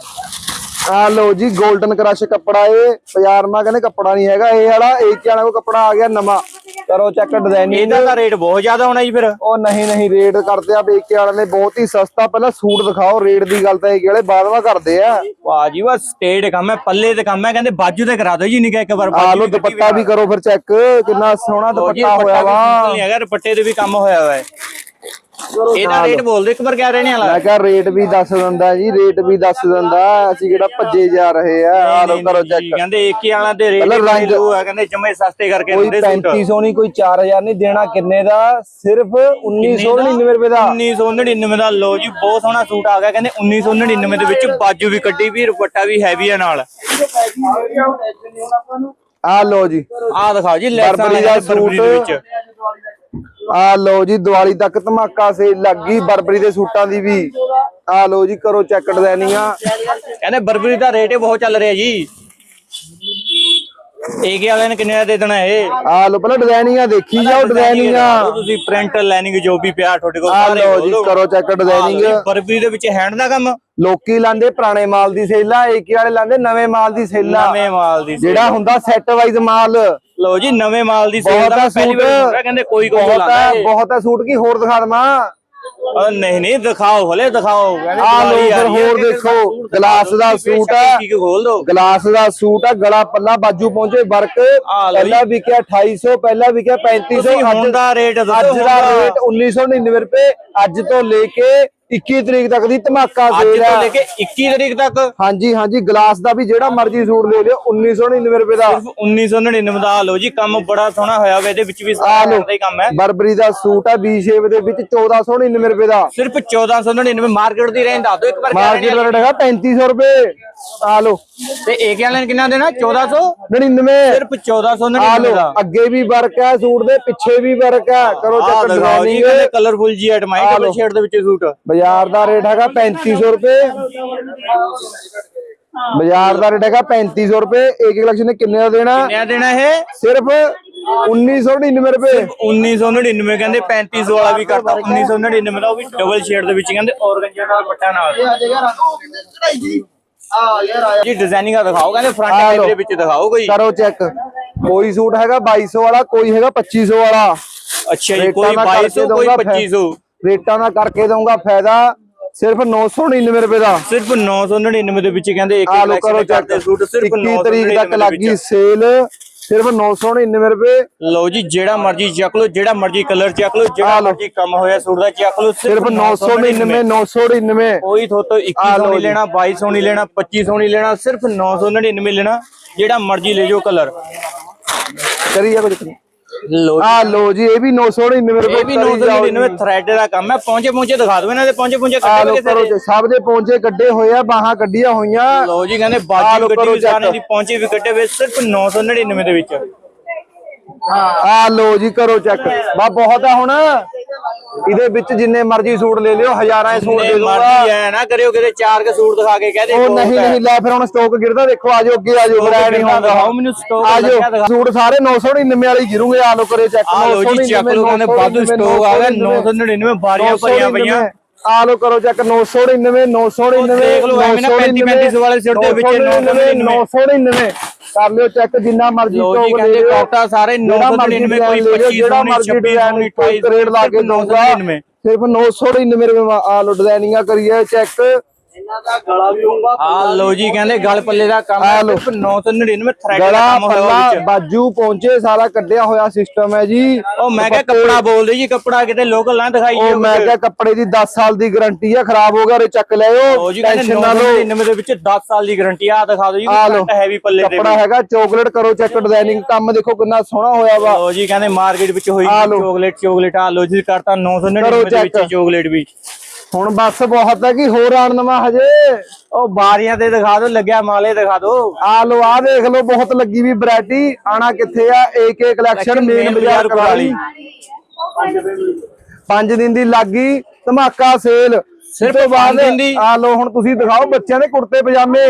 ਆ ਲੋ ਜੀ 골ਡਨ ਕ੍ਰਸ਼ ਕੱਪੜਾ ਇਹ ਬਾਜ਼ਾਰ ਮਾ ਕਹਿੰਦੇ ਕੱਪੜਾ ਨਹੀਂ ਹੈਗਾ ਇਹ ਵਾਲਾ ਇੱਕ ਵਾਲਾ ਕੋ ਕੱਪੜਾ ਆ ਗਿਆ ਨਵਾਂ। ਕਰੋ ਚੈੱਕ ਡਿਜ਼ਾਈਨਿੰਗ ਇਹਦਾ ਤਾਂ ਰੇਟ ਬਹੁਤ ਜ਼ਿਆਦਾ ਹੋਣਾ ਜੀ ਫਿਰ। ਉਹ ਨਹੀਂ ਨਹੀਂ ਰੇਟ ਕਰਦੇ ਆ ਬੇਕੇ ਵਾਲੇ ਨੇ ਬਹੁਤ ਹੀ ਸਸਤਾ। ਪਹਿਲਾਂ ਸੂਟ ਦਿਖਾਓ ਰੇਟ ਦੀ ਗੱਲ ਤਾਂ ਇਹ ਵਾਲੇ ਬਾਅਦਵਾ ਕਰਦੇ ਆ। ਵਾਹ ਜੀ ਵਾਹ ਸਟੇਟ ਕੰਮ ਹੈ ਪੱਲੇ ਤੇ ਕੰਮ ਹੈ ਕਹਿੰਦੇ ਬਾਜੂ ਤੇ ਕਰਾ ਦਿਓ ਜੀ ਨਿਕਾ ਇੱਕ ਵਾਰ ਆ ਲੋ ਵੀ ਦੁਪੱਟਾ ਵੀ ਕਰੋ ਫਿਰ ਚੈੱਕ ਕਿੰਨਾ ਸੋਹਣਾ ਦੁਪੱਟਾ ਹੋਇਆ ਵੀ ਵਾ। ਹੈਗਾ ਦੁਪੱਟੇ ਤੇ ਵੀ ਕੰਮ ਹੋਇਆ ਹੋਇਆ ਹੈ ਇਹਦਾ ਰੇਟ ਬੋਲ ਇੱਕ ਵਾਰ ਕਿਆ ਰਹਿਣੇ ਵਾਲਾ ਮੈਂ ਕਿਹਾ ਰੇਟ ਵੀ ਦੱਸ ਦਿੰਦਾ ਜੀ ਰੇਟ ਵੀ ਦੱਸ ਦਿੰਦਾ ਅਸੀਂ ਕਿਹੜਾ ਭੱਜੇ ਜਾ ਰਹੇ ਆ ਆ ਲੋ ਕਰੋ ਚੈੱਕ ਜੀ, ਕਹਿੰਦੇ ਇੱਕ ਹੀ ਵਾਲਾ ਦੇ ਰੇਟ ਪਹਿਲਾਂ ਹੀ ਰੰਗ- ਲੋ ਹੈ ਕਹਿੰਦੇ ਜਮੇ ਸਸਤੇ ਕਰਕੇ ਕੋਈ ਦਿੰਦੇ ਸੂਟ 3500 ਨਹੀਂ ਕੋਈ 4000 ਨਹੀਂ ਦੇਣਾ ਕਿੰਨੇ ਦਾ? ਸਿਰਫ 1999 ਰੁਪਏ ਦਾ। 1999 ਦਾ ਲੋ ਜੀ ਬਹੁਤ ਸੋਹਣਾ ਸੂਟ ਆ ਗਿਆ ਕਹਿੰਦੇ 1999 ਦੇ ਵਿੱਚ ਬਾਜੂ ਵੀ ਕੱਢੀ ਵੀ ਦੁਪੱਟਾ ਵੀ ਹੈਵੀ ਹੈ ਨਾਲ। ਆ ਲੋ ਜੀ। ਆਹ ਦਿਖਾਓ ਜੀ ਲੈਸਾਂ ਬਰਬਰੀ ਦਾ ਬਰਬਰੀ ਦੇ ਸੂਟ। ਵਿੱਚ। ਆ ਲੋ ਜੀ ਦੀਵਾਲੀ ਤੱਕ ਧਮਾਕਾ ਸੇ ਲੱਗੀ ਬਰਬਰੀ ਦੇ ਸੂਟਾਂ ਦੀ ਵੀ। ਆ ਲੋ ਜੀ ਕਰੋ ਚੈੱਕ ਡਿਜ਼ਾਈਨਿੰਗਾਂ। ਕਹਿੰਦੇ ਬਰਬਰੀ ਦਾ ਰੇਟ ਹੀ ਬਹੁਤ ਚੱਲ ਰਿਹਾ ਜੀ। ਏਕੇ ਵਾਲੇ ਨੇ ਕਿੰਨੇ ਦਾ ਦੇ ਦੇਣਾ ਇਹ? ਆ ਲੋ ਪਹਿਲਾਂ ਡਿਜ਼ਾਈਨਿੰਗਾਂ ਦੇਖੀ ਜਾਓ ਡਿਜ਼ਾਈਨਿੰਗਾਂ। ਤੁਸੀਂ ਪ੍ਰਿੰਟ ਲਾਈਨਿੰਗ ਜੋ ਵੀ ਪਿਆ ਤੁਹਾਡੇ ਕੋਲ ਆ ਸਾਰੇ ਲੋ ਬੋਲ ਜੀ। ਕਰੋ ਚੈੱਕ ਲਓ ਡਿਜ਼ਾਈਨਿੰਗ ਬਰਬਰੀ ਦੇ ਵਿੱਚ ਹੈਂਡ ਦਾ ਕੰਮ? ਲੋਕੀ ਲਾਂਦੇ ਪੁਰਾਣੇ ਮਾਲ ਦੀ ਸੇਲਾ ਏਕੇ ਵਾਲੇ ਲਾਂਦੇ ਨਵੇਂ ਮਾਲ ਦੀ ਸੇਲਾ। ਨਵੇਂ ਮਾਲ ਦੀ ਜਿਹੜਾ ਹੁੰਦਾ ਸੈੱਟ ਵਾਈਜ਼ ਮਾਲ। ਲੋ ਜੀ ਨਵੇਂ ਮਾਲ ਦੀ ਸੇਲ ਦਾ ਆ ਪਹਿਲੀ ਵਾਰ ਕਹਿੰਦੇ ਕੋਈ ਕੋਈ ਬਹੁਤ ਲਾਂਦਾ ਹੈ ਬਹੁਤ ਹੈ ਸੂਟ ਕੀ ਹੋਰ ਦਿਖਾ ਦਵਾਂ? ਨਹੀਂ ਨਹੀਂ ਦਿਖਾਓ ਹਲੇ ਦਿਖਾਓ। ਆ ਲੋ ਫਿਰ ਹੋਰ ਦੇਖੋ ਗਲਾਸ ਦਾ ਸੂਟ ਹੈ ਠੀਕ ਖੋਲ ਦੋ? ਗਲਾਸ ਦਾ ਸੂਟ ਹੈ ਗਲਾ ਪੱਲਾ ਬਾਜੂ ਪਹੁੰਚੇ ਵਰਕ ਆ ਲਓ। ਪਹਿਲਾਂ ਵਿਕਿਆ 2800 ਪਹਿਲਾਂ ਵਿਕਿਆ 3500 ਤੁਸੀਂ ਹੁਣ ਦਾ ਰੇਟ ਅੱਜ ਦਾ ਰੇਟ 1999 ਰੁਪਏ ਅੱਜ ਤੋਂ ਲੈ ਕੇ 21 ਤਰੀਕ ਤੱਕ ਦੀ ਧਮਾਕਾ ਅੱਜ ਸੇਲ ਤੋਂ ਲੈ ਹੈ ਕੇ 21 ਤਰੀਕ ਤੱਕ। ਹਾਂਜੀ ਹਾਂਜੀ ਗਲਾਸ ਦਾ ਵੀ ਜਿਹੜਾ ਮਰਜ਼ੀ ਸੂਟ ਲੈ ਲਿਓ 1999 ਰੁਪਏ ਦਾ। ਸਿਰਫ 1999 ਦਾ। ਲੋ ਜੀ ਕੰਮ ਬੜਾ ਸੋਹਣਾ ਹੋਇਆ ਹੋਇਆ ਇਹਦੇ ਵਿੱਚ ਵੀ ਆ ਸਾਰਾ ਲੋ ਦਾ ਹੀ ਕੰਮ ਹੈ। ਬਰਬਰੀ ਦਾ ਸੂਟ ਹੈ ਵੀ ਸ਼ੇਪ ਦੇ ਵਿੱਚ 1499 ਰੁਪਏ ਦਾ। ਸਿਰਫ 1499 ਮਾਰਕੀਟ ਦੀ ਰੇਂਜ ਦੱਸ ਦਿਓ ਇੱਕ ਵਾਰ ਕਿਆ ਮਾਰਕੀਟ ਰਹਿਣੀ ਰੇਟ ਹੈਗਾ 3500 ਰੁਪਏ। ਆ ਲੋ? ਤੇ ਏਕੇ ਵਾਲਿਆਂ ਨੇ ਕਿੰਨਾ ਦੇਣਾ? 1400 99 ਸਿਰਫ 1499 ਆ ਲੋ ਦਾ ਅੱਗੇ ਵੀ ਵਰਕ ਹੈ ਸੂਟ ਦੇ ਪਿੱਛੇ ਵੀ ਵਰਕ ਹੈ। ਕਰੋ ਆਹ ਚੈੱਕ ਦਿਖਾਓ ਜੀ ਡਿਜ਼ਾਈਨਿੰਗ ਕਲਰਫੁਲ ਜੀ ਆਈਟਮ ਹੈ ਆਹ ਡਬਲ। ਸ਼ੇਡ ਦੇ ਵਿੱਚ ਸੂਟ। ਬਾਜ਼ਾਰ ਦਾ ਰੇਟ ਹੈਗਾ 3500 ਰੁਪਏ। ਬਾਜ਼ਾਰ ਦਾ ਰੇਟ ਹੈਗਾ 3500 ਰੁਪਏ। ਏਕ ਕਲੈਕਸ਼ਨ ਨੇ ਕਿੰਨੇ ਦਾ ਦੇਣਾ? ਕਿੰਨਾ ਦੇਣਾ ਇਹ? ਸਿਰਫ 1999 ਰੁਪਏ। 1999 ਕਹਿੰਦੇ 3500 ਵਾਲਾ ਵੀ ਕਰਤਾ। 1999 ਦਾ ਉਹ ਵੀ ਡਬਲ ਸ਼ੇਡ ਦੇ ਵਿੱਚ ਕਹਿੰਦੇ ਔਰਗੰਜਾ ਨਾਲ ਪੱਟਾ ਨਾਲ। ਜੀ ਡਿਜ਼ਾਈਨਿੰਗ ਆ ਦਿਖਾਓ ਕਹਿੰਦੇ ਆਹ ਫਰੰਟ ਲਓ। ਦੇ ਵਿੱਚ ਦਿਖਾਓ ਕੋਈ। ਕਰੋ ਚੈੱਕ ਕੋਈ ਸੂਟ ਹੈਗਾ 2200 ਵਾਲਾ ਕੋਈ ਹੈਗਾ 2500 ਵਾਲਾ। ਅੱਛਾ ਜੀ ਰੇਟਾਂ ਕੋਈ ਦਾ ਕਰਕੇ 2200 ਕੋਈ ਦਊਂਗਾ 2500 ਰੇਟਾਂ ਦਾ ਕਰਕੇ ਦਊਂਗਾ ਫਾਇਦਾ। ਸਿਰਫ 999 ਰੁਪਏ ਦਾ। ਸਿਰਫ 999 ਦੇ ਵਿੱਚ ਕਹਿੰਦੇ ਇੱਕ ਆ ਲੋ ਕਰੋ collection ਚੈੱਕ ਕਰਦੇ ਸੂਟ ਸਿਰਫ 21 ਤਰੀਕ ਤੱਕ 999 ਲੱਗੀ ਦੇ ਸੇਲ ਸਿਰਫ 999 ਰੁਪਏ। ਲਓ ਜੀ ਜਿਹੜਾ ਮਰਜ਼ੀ ਚੱਕ ਲਓ ਜਿਹੜਾ ਮਰਜ਼ੀ ਕਲਰ ਚੱਕ ਲਓ ਜਿਹੜਾ। ਮਰਜ਼ੀ ਕੰਮ ਹੋਇਆ ਸੂਟ ਦਾ ਚੱਕ ਲਓ ਸਿਰਫ 999 999 ਕੋਈ ਥੋਤੋਂ ਆਹ 2100 ਲਓ ਨਹੀਂ। ਲੈਣਾ 2200 ਨਹੀਂ ਲੈਣਾ 2500 ਨਹੀਂ ਲੈਣਾ ਸਿਰਫ 999 ਲੈਣਾ ਜਿਹੜਾ ਮਰਜ਼ੀ ਲੈ ਜਾਓ ਕਲਰ। ਕਰੀ ਜਾ ਕੁਝ। ਲਓ ਆ ਲੋ ਜੀ ਇਹ ਵੀ 999 ਰੁਪਏ ਇਹ ਵੀ 999 ਥ੍ਰੈਡ ਦਾ ਕੰਮ ਹੈ। ਪਹੁੰਚੇ ਪਹੁੰਚੇ ਦਿਖਾ ਦਿਓ ਇਹਨਾਂ ਦੇ ਪਹੁੰਚੇ ਪਹੁੰਚੇ ਆ ਲੋ ਕੱਟੇ ਕਰੋ ਜੀ ਸਭ ਦੇ ਪਹੁੰਚੇ ਕੱਢੇ ਹੋਏ ਆ ਬਾਹਾਂ ਕੱਢੀਆਂ ਹੋਈਆਂ। ਲਓ ਜੀ ਕਹਿੰਦੇ ਬਾਜੀ ਗੱਡੀ ਕਰੋ ਵੀ ਸਾਰੇ check। ਦੀ ਪਹੁੰਚੇ ਵੀ ਕੱਟੇ ਹੋਏ ਸਿਰਫ 999 ਦੇ ਵਿੱਚ। ਆ ਲੋ ਜੀ ਕਰੋ ਚੈੱਕ ਬਾ ਬਹੁਤ ਆ ਹੁਣ ਇਹਦੇ ਵਿੱਚ ਜਿੰਨੇ ਮਰਜ਼ੀ ਸੂਟ ਲੈ ਲਿਓ ਹਜ਼ਾਰਾਂ ਦੇ ਸੂਟ ਦੇ ਦੂੰਗਾ ਮਰਜ਼ੀ ਐ ਨਾ ਕਰਿਓ ਕਿਤੇ ਚਾਰ ਕੇ ਸੂਟ ਦਿਖਾ ਕੇ ਕਹਦੇ ਉਹ ਨਹੀਂ ਨਹੀਂ ਲੈ ਫਿਰ ਹੁਣ ਸਟਾਕ ਗਿਰਦਾ ਦੇਖੋ ਆਜੋ ਅੱਗੇ ਆਜੋ ਫਿਰ ਐ ਨਹੀਂ ਹੁੰਦਾ ਦਿਖਾਓ ਮੈਨੂੰ ਸਟਾਕ ਆਜੋ ਲੱਗਿਆ ਦਿਖਾਓ ਸੂਟ ਸਾਰੇ 999 ਵਾਲੇ ਹੀ ਗਿਰੂਗੇ ਆ ਲੋ ਕਰੇ ਚੈੱਕ ਆ ਲਓ ਜੀ ਚੱਕ ਲਓ ਕਹਿੰਦੇ ਵਾਧੂ ਸਟਾਕ ਆ ਗਿਆ 999 ਬਾਰੀਆਂ ਭਰੀਆਂ ਪਈਆਂ ਆ ਲੋ ਕਰੋ ਚੈੱਕ 999 999 ਦੇਖ ਲਓ ਐਵੇਂ ਨਾ 35 35 ਵਾਲੇ ਸਿਰ ਦੇ ਵਿੱਚ 999 999 ਕਰ ਲਿਓ ਚੈੱਕ ਜਿੰਨਾ ਮਰਜ਼ੀ ਲੋ ਜੀ ਕਹਿੰਦੇ ਕੋਟਾ ਸਾਰੇ ਜਿਹੜਾ ਮਰਜ਼ੀ 999 ਕੋਈ design ਲੈ ਲਿਓ, 25 ਜਿਹੜਾ ਮਰਜ਼ੀ 26 ਡਿਜ਼ਾਈਨ 28 ਰੇਟ ਲਾ ਕੇ ਦਊਂਗਾ। 999 ਸਿਰਫ 999 ਰੁਪਏ ਆ ਲੋ ਡਿਜ਼ਾਈਨਿੰਗਾਂ ਕਰੀਏ ਚੈੱਕ ਆ ਲੋ ਜੀ ਕਹਿੰਦੇ ਗਲ ਪੱਲੇ ਦਾ ਕੰਮ ਹੈ। ਸਿਰਫ 999 ਥ੍ਰੈਡ ਦਾ ਗਲਾ ਕੰਮ ਹੋਇਆ ਪੱਲਾ ਵਿੱਚ। ਬਾਜੂ ਪਹੁੰਚੇ ਸਾਰਾ ਕੱਢਿਆ ਹੋਇਆ ਸਿਸਟਮ ਹੈ ਜੀ। ਉਹ ਮੈਂ ਕਿਹਾ ਕੱਪੜਾ ਬੋਲਦੇ ਜੀ ਕੱਪੜਾ ਕਿਤੇ ਲੋਕਲ ਨਾ ਦਿਖਾਈ ਉਹ ਮੈਂ ਕਿਹਾ ਕੱਪੜੇ ਦੀ 10 ਸਾਲ ਦੀ ਗਾਰੰਟੀ ਹੈ ਖਰਾਬ ਹੋ ਗਿਆ ਰੇ ਚੱਕ ਲਿਓ ਉਹ ਜੀ ਕਹਿੰਦੇ ਟੈਨਸ਼ਨ ਨਾ ਲਓ। 999 ਦੇ ਵਿੱਚ 10 ਸਾਲ ਦੀ ਗਾਰੰਟੀ ਆ ਦਿਖਾ ਦਿਓ ਜੀ ਆ ਲਓ। ਹੈਵੀ ਪੱਲੇ ਦੇ ਕੱਪੜਾ ਹੈਗਾ ਚਾਕਲੇਟ ਕਰੋ ਚੈੱਕ ਡਿਜ਼ਾਈਨਿੰਗ ਕੰਮ ਦੇਖੋ ਕਿੰਨਾ ਸੋਹਣਾ ਹੋਇਆ ਵਾ। ਲੋ ਜੀ ਕਹਿੰਦੇ ਮਾਰਕੀਟ ਵਿੱਚ ਹੋਈ। ਚੋਕਲੇਟ ਚੋਕਲੇਟ ਆ ਲੋ ਜੀ ਕਰਤਾ 999 ਕਰੋ ਦੇ ਵਿੱਚ। ਚੋਕਲੇਟ ਵੀ। ਹੁਣ ਬਸ ਬਹੁਤ ਹੈ ਕਿ ਹੋਰ ਆਣ ਨਵਾਂ ਹਜੇ। ਉਹ ਬਾਰੀਆਂ ਤੇ ਦਿਖਾ ਦਿਓ ਲੱਗਿਆ ਮਾਲੇ ਦਿਖਾ ਦਿਓ। ਆ ਲੋ ਆ ਦੇਖ ਲੋ ਬਹੁਤ ਲੱਗੀ ਵੀ ਵੈਰਾਈਟੀ ਆਣਾ ਕਿੱਥੇ ਆ? ਏਕੇ ਕਲੈਕਸ਼ਨ ਮੇਨ ਬਾਜ਼ਾਰ ਕਰਾਲੀ ਪੰਜ ਦਿਨ ਦੀ ਲੱਗੀ ਧਮਾਕਾ ਸੇਲ ਸਿਰਫ ਦਿਨ ਦੀ? ਆ ਲੋ ਹੁਣ ਤੁਸੀਂ ਦਿਖਾਓ ਬੱਚਿਆਂ ਦੇ ਕੁੜਤੇ ਪਜਾਮੇ।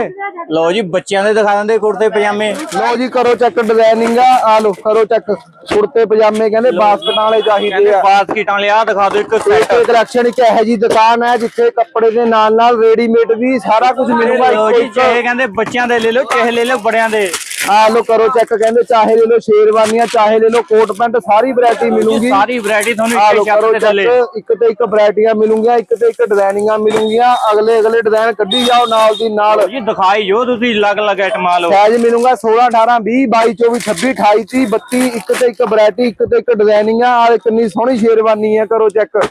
ਲੋ ਜੀ ਬੱਚਿਆਂ ਦੇ ਦਿਖਾ ਦਿੰਦੇ ਕੁੜਤੇ ਪਜਾਮੇ। ਲੋ ਜੀ ਕਰੋ ਚੈੱਕ ਡਿਜ਼ਾਈਨਿੰਗ ਆ ਆ ਲੋ ਕਰੋ ਚੈੱਕ ਕੁੜਤੇ ਪਜਾਮੇ ਕਹਿੰਦੇ ਬਾਸਕਟਾਂ ਵਾਲੇ ਚਾਹੀਦੇ ਆ। ਬਾਸਕਟਾਂ ਲਿਆ ਦਿਖਾ ਦਿਓ ਇੱਕ ਸੈੱਟ ਏਕੇ ਕਲੈਕਸ਼ਨ ਇੱਕ ਇਹੋ ਜੀ ਦੁਕਾਨ ਹੈ ਜਿੱਥੇ ਕੱਪੜੇ ਦੇ ਨਾਲ ਨਾਲ ਰੈਡੀਮੇਡ ਵੀ ਸਾਰਾ ਕੁਝ ਮਿਲੂਗਾ ਲੋ ਇੱਕੋ ਜੀ ਇੱਕ ਚਾਹੇ ਕਹਿੰਦੇ ਬੱਚਿਆਂ ਦੇ ਲੈ ਲਓ ਚਾਹੇ ਲੈ ਲਓ ਬੜਿਆਂ ਦੇ। ਆ ਲੋ ਕਰੋ ਚੈੱਕ ਕਹਿੰਦੇ ਚਾਹੇ ਲੈ ਲੋ ਸ਼ੇਰਵਾਨੀਆਂ ਚਾਹੇ ਲੈ ਲੋ ਕੋਟ ਪੈਂਟ ਸਾਰੀ ਵੈਰਾਈਟੀ ਮਿਲੂਗੀ। ਸਾਰੀ ਵੈਰਾਈਟੀ ਤੁਹਾਨੂੰ ਇੱਕ ਛੱਤ ਤੇ ਥੱਲੇ। ਇੱਕ ਤੇ ਇੱਕ ਵੈਰਾਈਟੀਆਂ ਮਿਲੂਗੀਆਂ ਇੱਕ ਤੇ ਇੱਕ ਡਿਜ਼ਾਈਨਿੰਗਾਂ ਮਿਲੂਗੀਆਂ ਅਗਲੇ ਅਗਲੇ ਡਿਜ਼ਾਈਨ ਕੱਢੀ ਜਾਓ ਨਾਲ ਦੀ ਨਾਲ। ਜੀ ਦਿਖਾਈ ਜੋ ਤੁਸੀਂ ਅਲੱਗ-ਅਲੱਗ ਆਈਟਮਾਂ ਲਓ। ਸਾਈਜ਼ ਮਿਲੂਗਾ 16 18 20 22 24 26 28 30 32 ਇੱਕ ਤੇ ਇੱਕ ਵੈਰਾਈਟੀ ਇੱਕ ਤੇ ਇੱਕ ਡਿਜ਼ਾਈਨਿੰਗਾਂ ਆ ਕਿੰਨੀ ਸੋਹਣੀ ਸ਼ੇਰਵਾਨੀ ਹੈ ਕਰੋ ਚੈੱਕ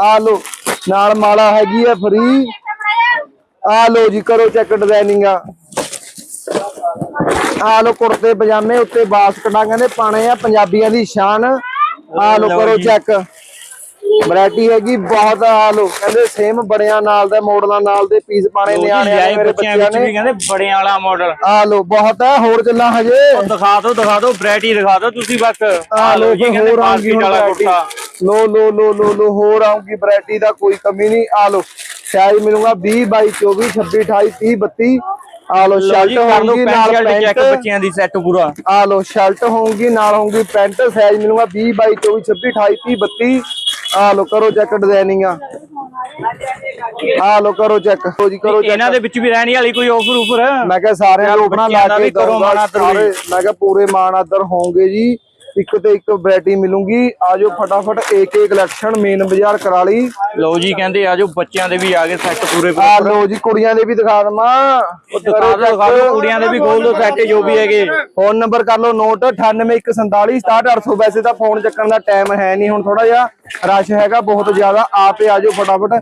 ਆ ਲੋ ਨਾਲ ਮਾਲਾ ਹੈਗੀ ਆ ਫਰੀ ਆ ਲੋ ਜੀ ਕਰੋ ਚੈੱਕ ਡਿਜ਼ਾਈਨਿੰਗਾਂ ਆ ਲੋ ਕੁੜਤੇ ਪਜਾਮੇ ਉੱਤੇ ਬਾਸਕਟਾਂ ਕਹਿੰਦੇ ਪਾਣੇ ਆ ਪੰਜਾਬੀਆਂ ਦੀ ਸ਼ਾਨ। ਆ ਲੋ ਕਰੋ। ਚੈੱਕ। ਵੈਰਾਈਟੀ ਹੈਗੀ ਬਹੁਤ ਆ ਲੋ ਕਹਿੰਦੇ ਸੇਮ ਬੜਿਆਂ ਨਾਲ ਦੇ ਮਾਡਲਾਂ ਨਾਲ ਦੇ ਪੀਸ ਪਾਣੇ ਲਓ ਜੀ, ਨਿਆਣਿਆਂ ਲਿਆਏ ਨੇ ਮੇਰੇ ਬੱਚਿਆਂ ਵੀ ਨੇ। ਕਹਿੰਦੇ ਬੜਿਆਂ ਵਾਲਾ ਮਾਡਲ ਆ ਲੋ ਬਹੁਤ ਹੈ ਹੋਰ ਚੱਲਾਂ ਹਜੇ। ਦਿਖਾ ਦਿਓ ਦਿਖਾ ਦਿਓ ਵੈਰਾਈਟੀ ਦਿਖਾ ਦਿਓ ਤੁਸੀਂ ਬਸ। ਆ ਲੋ ਜੀ ਕਹਿੰਦੇ ਹੋਰ ਆਉਂਗੀ ਬਾਸਕਟ ਹੁਣ ਵਾਲਾ ਕੁੜਤਾ। ਲੋ ਲੋ ਲੋ ਲੋ ਲੋ ਹੋਰ ਆਉਂਗੀ ਵੈਰਾਈਟੀ ਦਾ ਕੋਈ ਕਮੀ ਨਹੀਂ। ਆ ਲੋ ਸਾਈਜ਼ ਮਿਲੂਗਾ 20 22 24 26 28 30 32 ਆ ਲੋ ਸ਼ਰਟ ਹੋਊਗੀ ਪੈਂਟ ਨਾਲ ਸ਼ਰਟ ਚੈੱਕ ਪੈਂਟ ਬੱਚਿਆਂ ਦੀ ਸੈੱਟ ਪੂਰਾ। ਆ ਲੋ ਸ਼ਰਟ ਹੋਊਗੀ ਨਾਲ ਹੋਊਗੀ ਪੈਂਟ ਸਾਈਜ਼ ਮਿਲੂਗਾ 20 22 24 26 28 30 32 ਆ ਲੋ ਕਰੋ ਚੈੱਕ ਡਿਜ਼ਾਈਨਿੰਗ ਆ। ਆ ਲੋ ਕਰੋ ਚੈੱਕ ਹੋ ਜੀ ਕਰੋ ਇਹਨਾਂ ਚੈੱਕ ਦੇ ਵਿੱਚ ਵੀ ਰਹਿਣ ਵਾਲੀ ਕੋਈ ਆਫਰ ਉਫਰ ਮੈਂ ਕਿਹਾ ਸਾਰਿਆਂ ਨੂੰ ਆਪਣਾ ਲਾ ਕੇ ਕਰੋ ਮਾਣ ਆਦਰ ਮੈਂ ਕਿਹਾ ਪੂਰੇ ਮਾਣ ਆਦਰ ਹੋਣਗੇ ਜੀ। ਇੱਕ ਤੇ ਇੱਕ ਵੈਰਾਈਟੀ ਮਿਲੂਗੀ। ਆਜੋ ਫਟਾਫਟ ਏਕ ਕਲੈਕਸ਼ਨ ਮੇਨ ਬਾਜ਼ਾਰ ਕਰਾਲੀ ਲਓ ਜੀ ਕਹਿੰਦੇ ਆਜੋ ਬੱਚਿਆਂ ਦੇ ਵੀ ਆ ਗਏ ਸੈੱਟ ਪੂਰੇ ਆ ਲੋ ਜੀ ਕੁੜੀਆਂ ਦੇ ਵੀ ਦਿਖਾ ਦਵਾਂ। ਉਹ ਦਿਖਾ ਦਿਓ ਦਿਖਾ ਦਿਓ ਕੁੜੀਆਂ ਦੇ ਵੀ ਗੋਲ ਦੋ ਸੈੱਟ ਜੋ ਵੀ ਹੈਗੇ। ਫੋਨ ਨੰਬਰ ਕਰ ਲਓ ਨੋਟ 9814466800 ਵੈਸੇ ਤਾਂ ਫੋਨ ਚੱਕਣ ਦਾ ਟਾਈਮ ਹੈ ਨਹੀਂ ਹੁਣ ਥੋੜਾ ਜਿਹਾ। ਰਸ਼ ਹੈਗਾ ਬਹੁਤ ਜ਼ਿਆਦਾ। ਆਪੇ ਆਜੋ ਫਟਾਫਟ।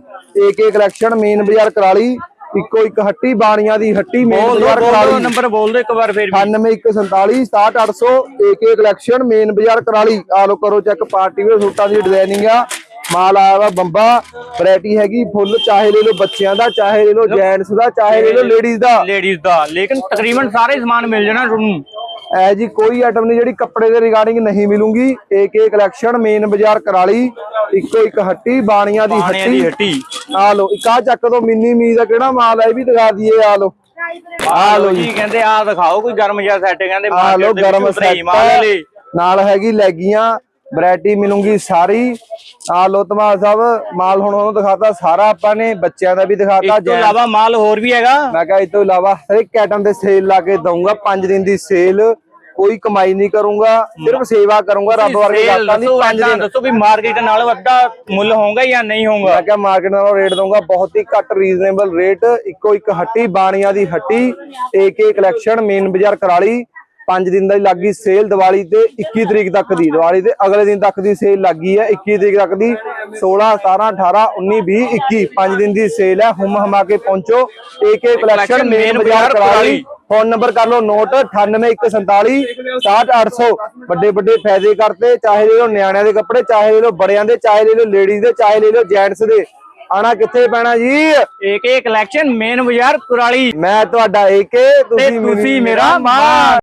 ਏਕ ਕਲੈਕਸ਼ਨ ਮੇਨ ਬਾਜ਼ਾਰ ਕਰਾਲੀ ਇੱਕੋ ਇੱਕ ਹੱਟੀ ਬਾਣੀਆਂ ਦੀ ਹੱਟੀ ਮੇਨ ਬਾਜ਼ਾਰ ਦੋ ਕਰਾਲੀ ਨੰਬਰ ਬੋਲ ਦਿਓ ਇੱਕ ਵਾਰ ਫੇਰ ਵੀ। 9814466800 ਏਕ ਏਕ ਕਲੈਕਸ਼ਨ ਮੇਨ ਬਾਜ਼ਾਰ ਕਰਾਲੀ। ਆ ਲੋ ਕਰੋ ਚੈੱਕ ਪਾਰਟੀ ਵੇਅਰ ਸੂਟਾਂ ਦੀ ਡਿਜ਼ਾਈਨਿੰਗ ਆ। ਮਾਲ ਆਇਆ ਵਾ ਬੰਬਾ ਵੈਰਾਈਟੀ ਹੈਗੀ ਫੁੱਲ ਚਾਹੇ ਲੈ ਲਓ ਬੱਚਿਆਂ ਦਾ ਚਾਹੇ ਲੈ ਲਓ ਜੈਂਟਸ ਦਾ ਚਾਹੇ ਲੈ ਲਓ ਲੇਡੀਜ਼ ਦਾ। ਲੇਡੀਜ਼ ਦਾ। ਲੇਕਿਨ ਤਕਰੀਬਨ ਸਾਰੇ ਸਮਾਨ ਮਿਲ ਜਾਣਾ ਤੁਹਾਨੂੰ। ਐ ਜੀ ਕੋਈ ਆਈਟਮ ਨਹੀਂ ਜਿਹੜੀ ਕੱਪੜੇ ਦੇ ਰਿਗਾਰਡਿੰਗ ਨਹੀਂ ਮਿਲੂਗੀ। ਏਕ ਕਲੈਕਸ਼ਨ ਮੇਨ ਬਾਜ਼ਾਰ ਕਰਾਲੀ ਇੱਕੋ ਇੱਕ ਹੱਟੀ ਬਾਣੀਆਂ ਦੀ ਹੱਟੀ। ਹੱਟੀ। ਆ ਲੋ ਇੱਕ ਆ ਚੱਕ ਦੋ ਮਿੰਨੀ ਮੀ ਦਾ ਕਿਹੜਾ ਮਾਲ ਹੈ ਇਹ ਵੀ ਦਿਖਾ ਦਈਏ ਆ ਲੋ ਆ ਲਓ ਜੀ। ਕਹਿੰਦੇ ਆ ਦਿਖਾਓ ਕੋਈ ਗਰਮ ਜਿਹਾ ਸੈੱਟ ਕਹਿੰਦੇ ਆ ਲੋ ਗਰਮ ਸੈੱਟ ਲੈ ਨਾਲ ਹੈਗੀ ਲੈਗੀਆਂ ਵੈਰਾਈਟੀ ਮਿਲੂਗੀ ਸਾਰੀ। ਆ ਲੋ ਧਮਾਲ ਸਾਹਿਬ ਮਾਲ ਹੁਣ ਉਹਨੂੰ ਦਿਖਾਤਾ ਸਾਰਾ ਆਪਾਂ ਨੇ ਬੱਚਿਆਂ ਦਾ ਵੀ ਦਿਖਾਤਾ ਇਸ ਤੋਂ ਇਲਾਵਾ ਮਾਲ ਹੋਰ ਵੀ ਹੈਗਾ। ਮੈਂ ਕਿਹਾ ਇਸ ਤੋਂ ਇਲਾਵਾ ਹਰੇਕ ਆਈਟਮ ਤੇ ਸੇਲ ਲਾ ਕੇ ਦਊਂਗਾ 5 ਦਿਨ ਦੀ ਸੇਲ ਕੋਈ ਕਮਾਈ ਨਹੀਂ ਕਰੂੰਗਾ ਸਿਰਫ ਸੇਵਾ ਕਰੂੰਗਾ ਰੱਬ ਵਰਗੇ ਗਾਤਾਂ ਦੀ ਦੱਸੋ 5 ਏਦਾਂ ਦਿਨ। ਦੱਸੋ ਵੀ ਮਾਰਕੀਟ ਨਾਲ ਵੱਡਾ ਮੁੱਲ ਹੋਊਗਾ ਜਾਂ ਨਹੀਂ ਹੋਊਗਾ? ਮੈਂ ਕਿਹਾ ਮਾਰਕੀਟ ਨਾਲੋਂ ਰੇਟ ਦਊਂਗਾ ਬਹੁਤ ਹੀ ਘੱਟ ਰੀਜ਼ਨੇਬਲ ਰੇਟ ਇੱਕੋ ਇੱਕ ਹੱਟੀ ਬਾਣੀਆਂ ਦੀ ਹੱਟੀ ਏਕੇ ਕਲੈਕਸ਼ਨ ਮੇਨ ਬਾਜ਼ਾਰ ਕਰਾਲੀ। 5 ਦਿਨ ਦੀ ਲੱਗੀ ਸੇਲ ਦੀਵਾਲੀ ਤੇ 21 ਤਰੀਕ ਤੱਕ ਦੀ। ਦੀਵਾਲੀ ਤੇ ਅਗਲੇ ਦਿਨ ਤੱਕ ਦੀ ਸੇਲ ਲੱਗੀ ਹੈ। 21 ਤਰੀਕ ਤੱਕ ਦੀ 16 17 18 19 20 21 5 ਦਿਨ ਦੀ ਸੇਲ ਹੈ। ਹੁਮ ਹਮਾ ਕੇ ਪਹੁੰਚੋ। ਏਕੇ ਕਲੈਕਸ਼ਨ ਮੇਨ ਬਾਜ਼ਾਰ ਕਰਾਲੀ। ਫੋਨ ਨੰਬਰ ਕਰ ਲਓ ਨੋਟ 981446 67800 ਵੱਡੇ ਵੱਡੇ ਫਾਇਦੇ ਕਰਤੇ। ਚਾਹੇ ਲੈ ਲਓ ਨਿਆਣਿਆਂ ਦੇ ਕੱਪੜੇ ਚਾਹੇ ਲੈ ਲਓ ਬੜਿਆਂ ਦੇ ਚਾਹੇ ਲੈ ਲਓ ਲੇਡੀਜ਼ ਦੇ ਚਾਹੇ ਲੈ ਲਓ ਜੈਂਟਸ ਦੇ। ਆਣਾ ਕਿੱਥੇ ਪੈਣਾ ਜੀ? ਏਕ ਕਲੈਕਸ਼ਨ ਮੇਨ ਬਾਜ਼ਾਰ ਕੁਰਾਲੀ। ਮੈਂ ਤੁਹਾਡਾ ਏਕੇ ਤੁਸੀਂ ਮੇਰਾ ਮਾਂ।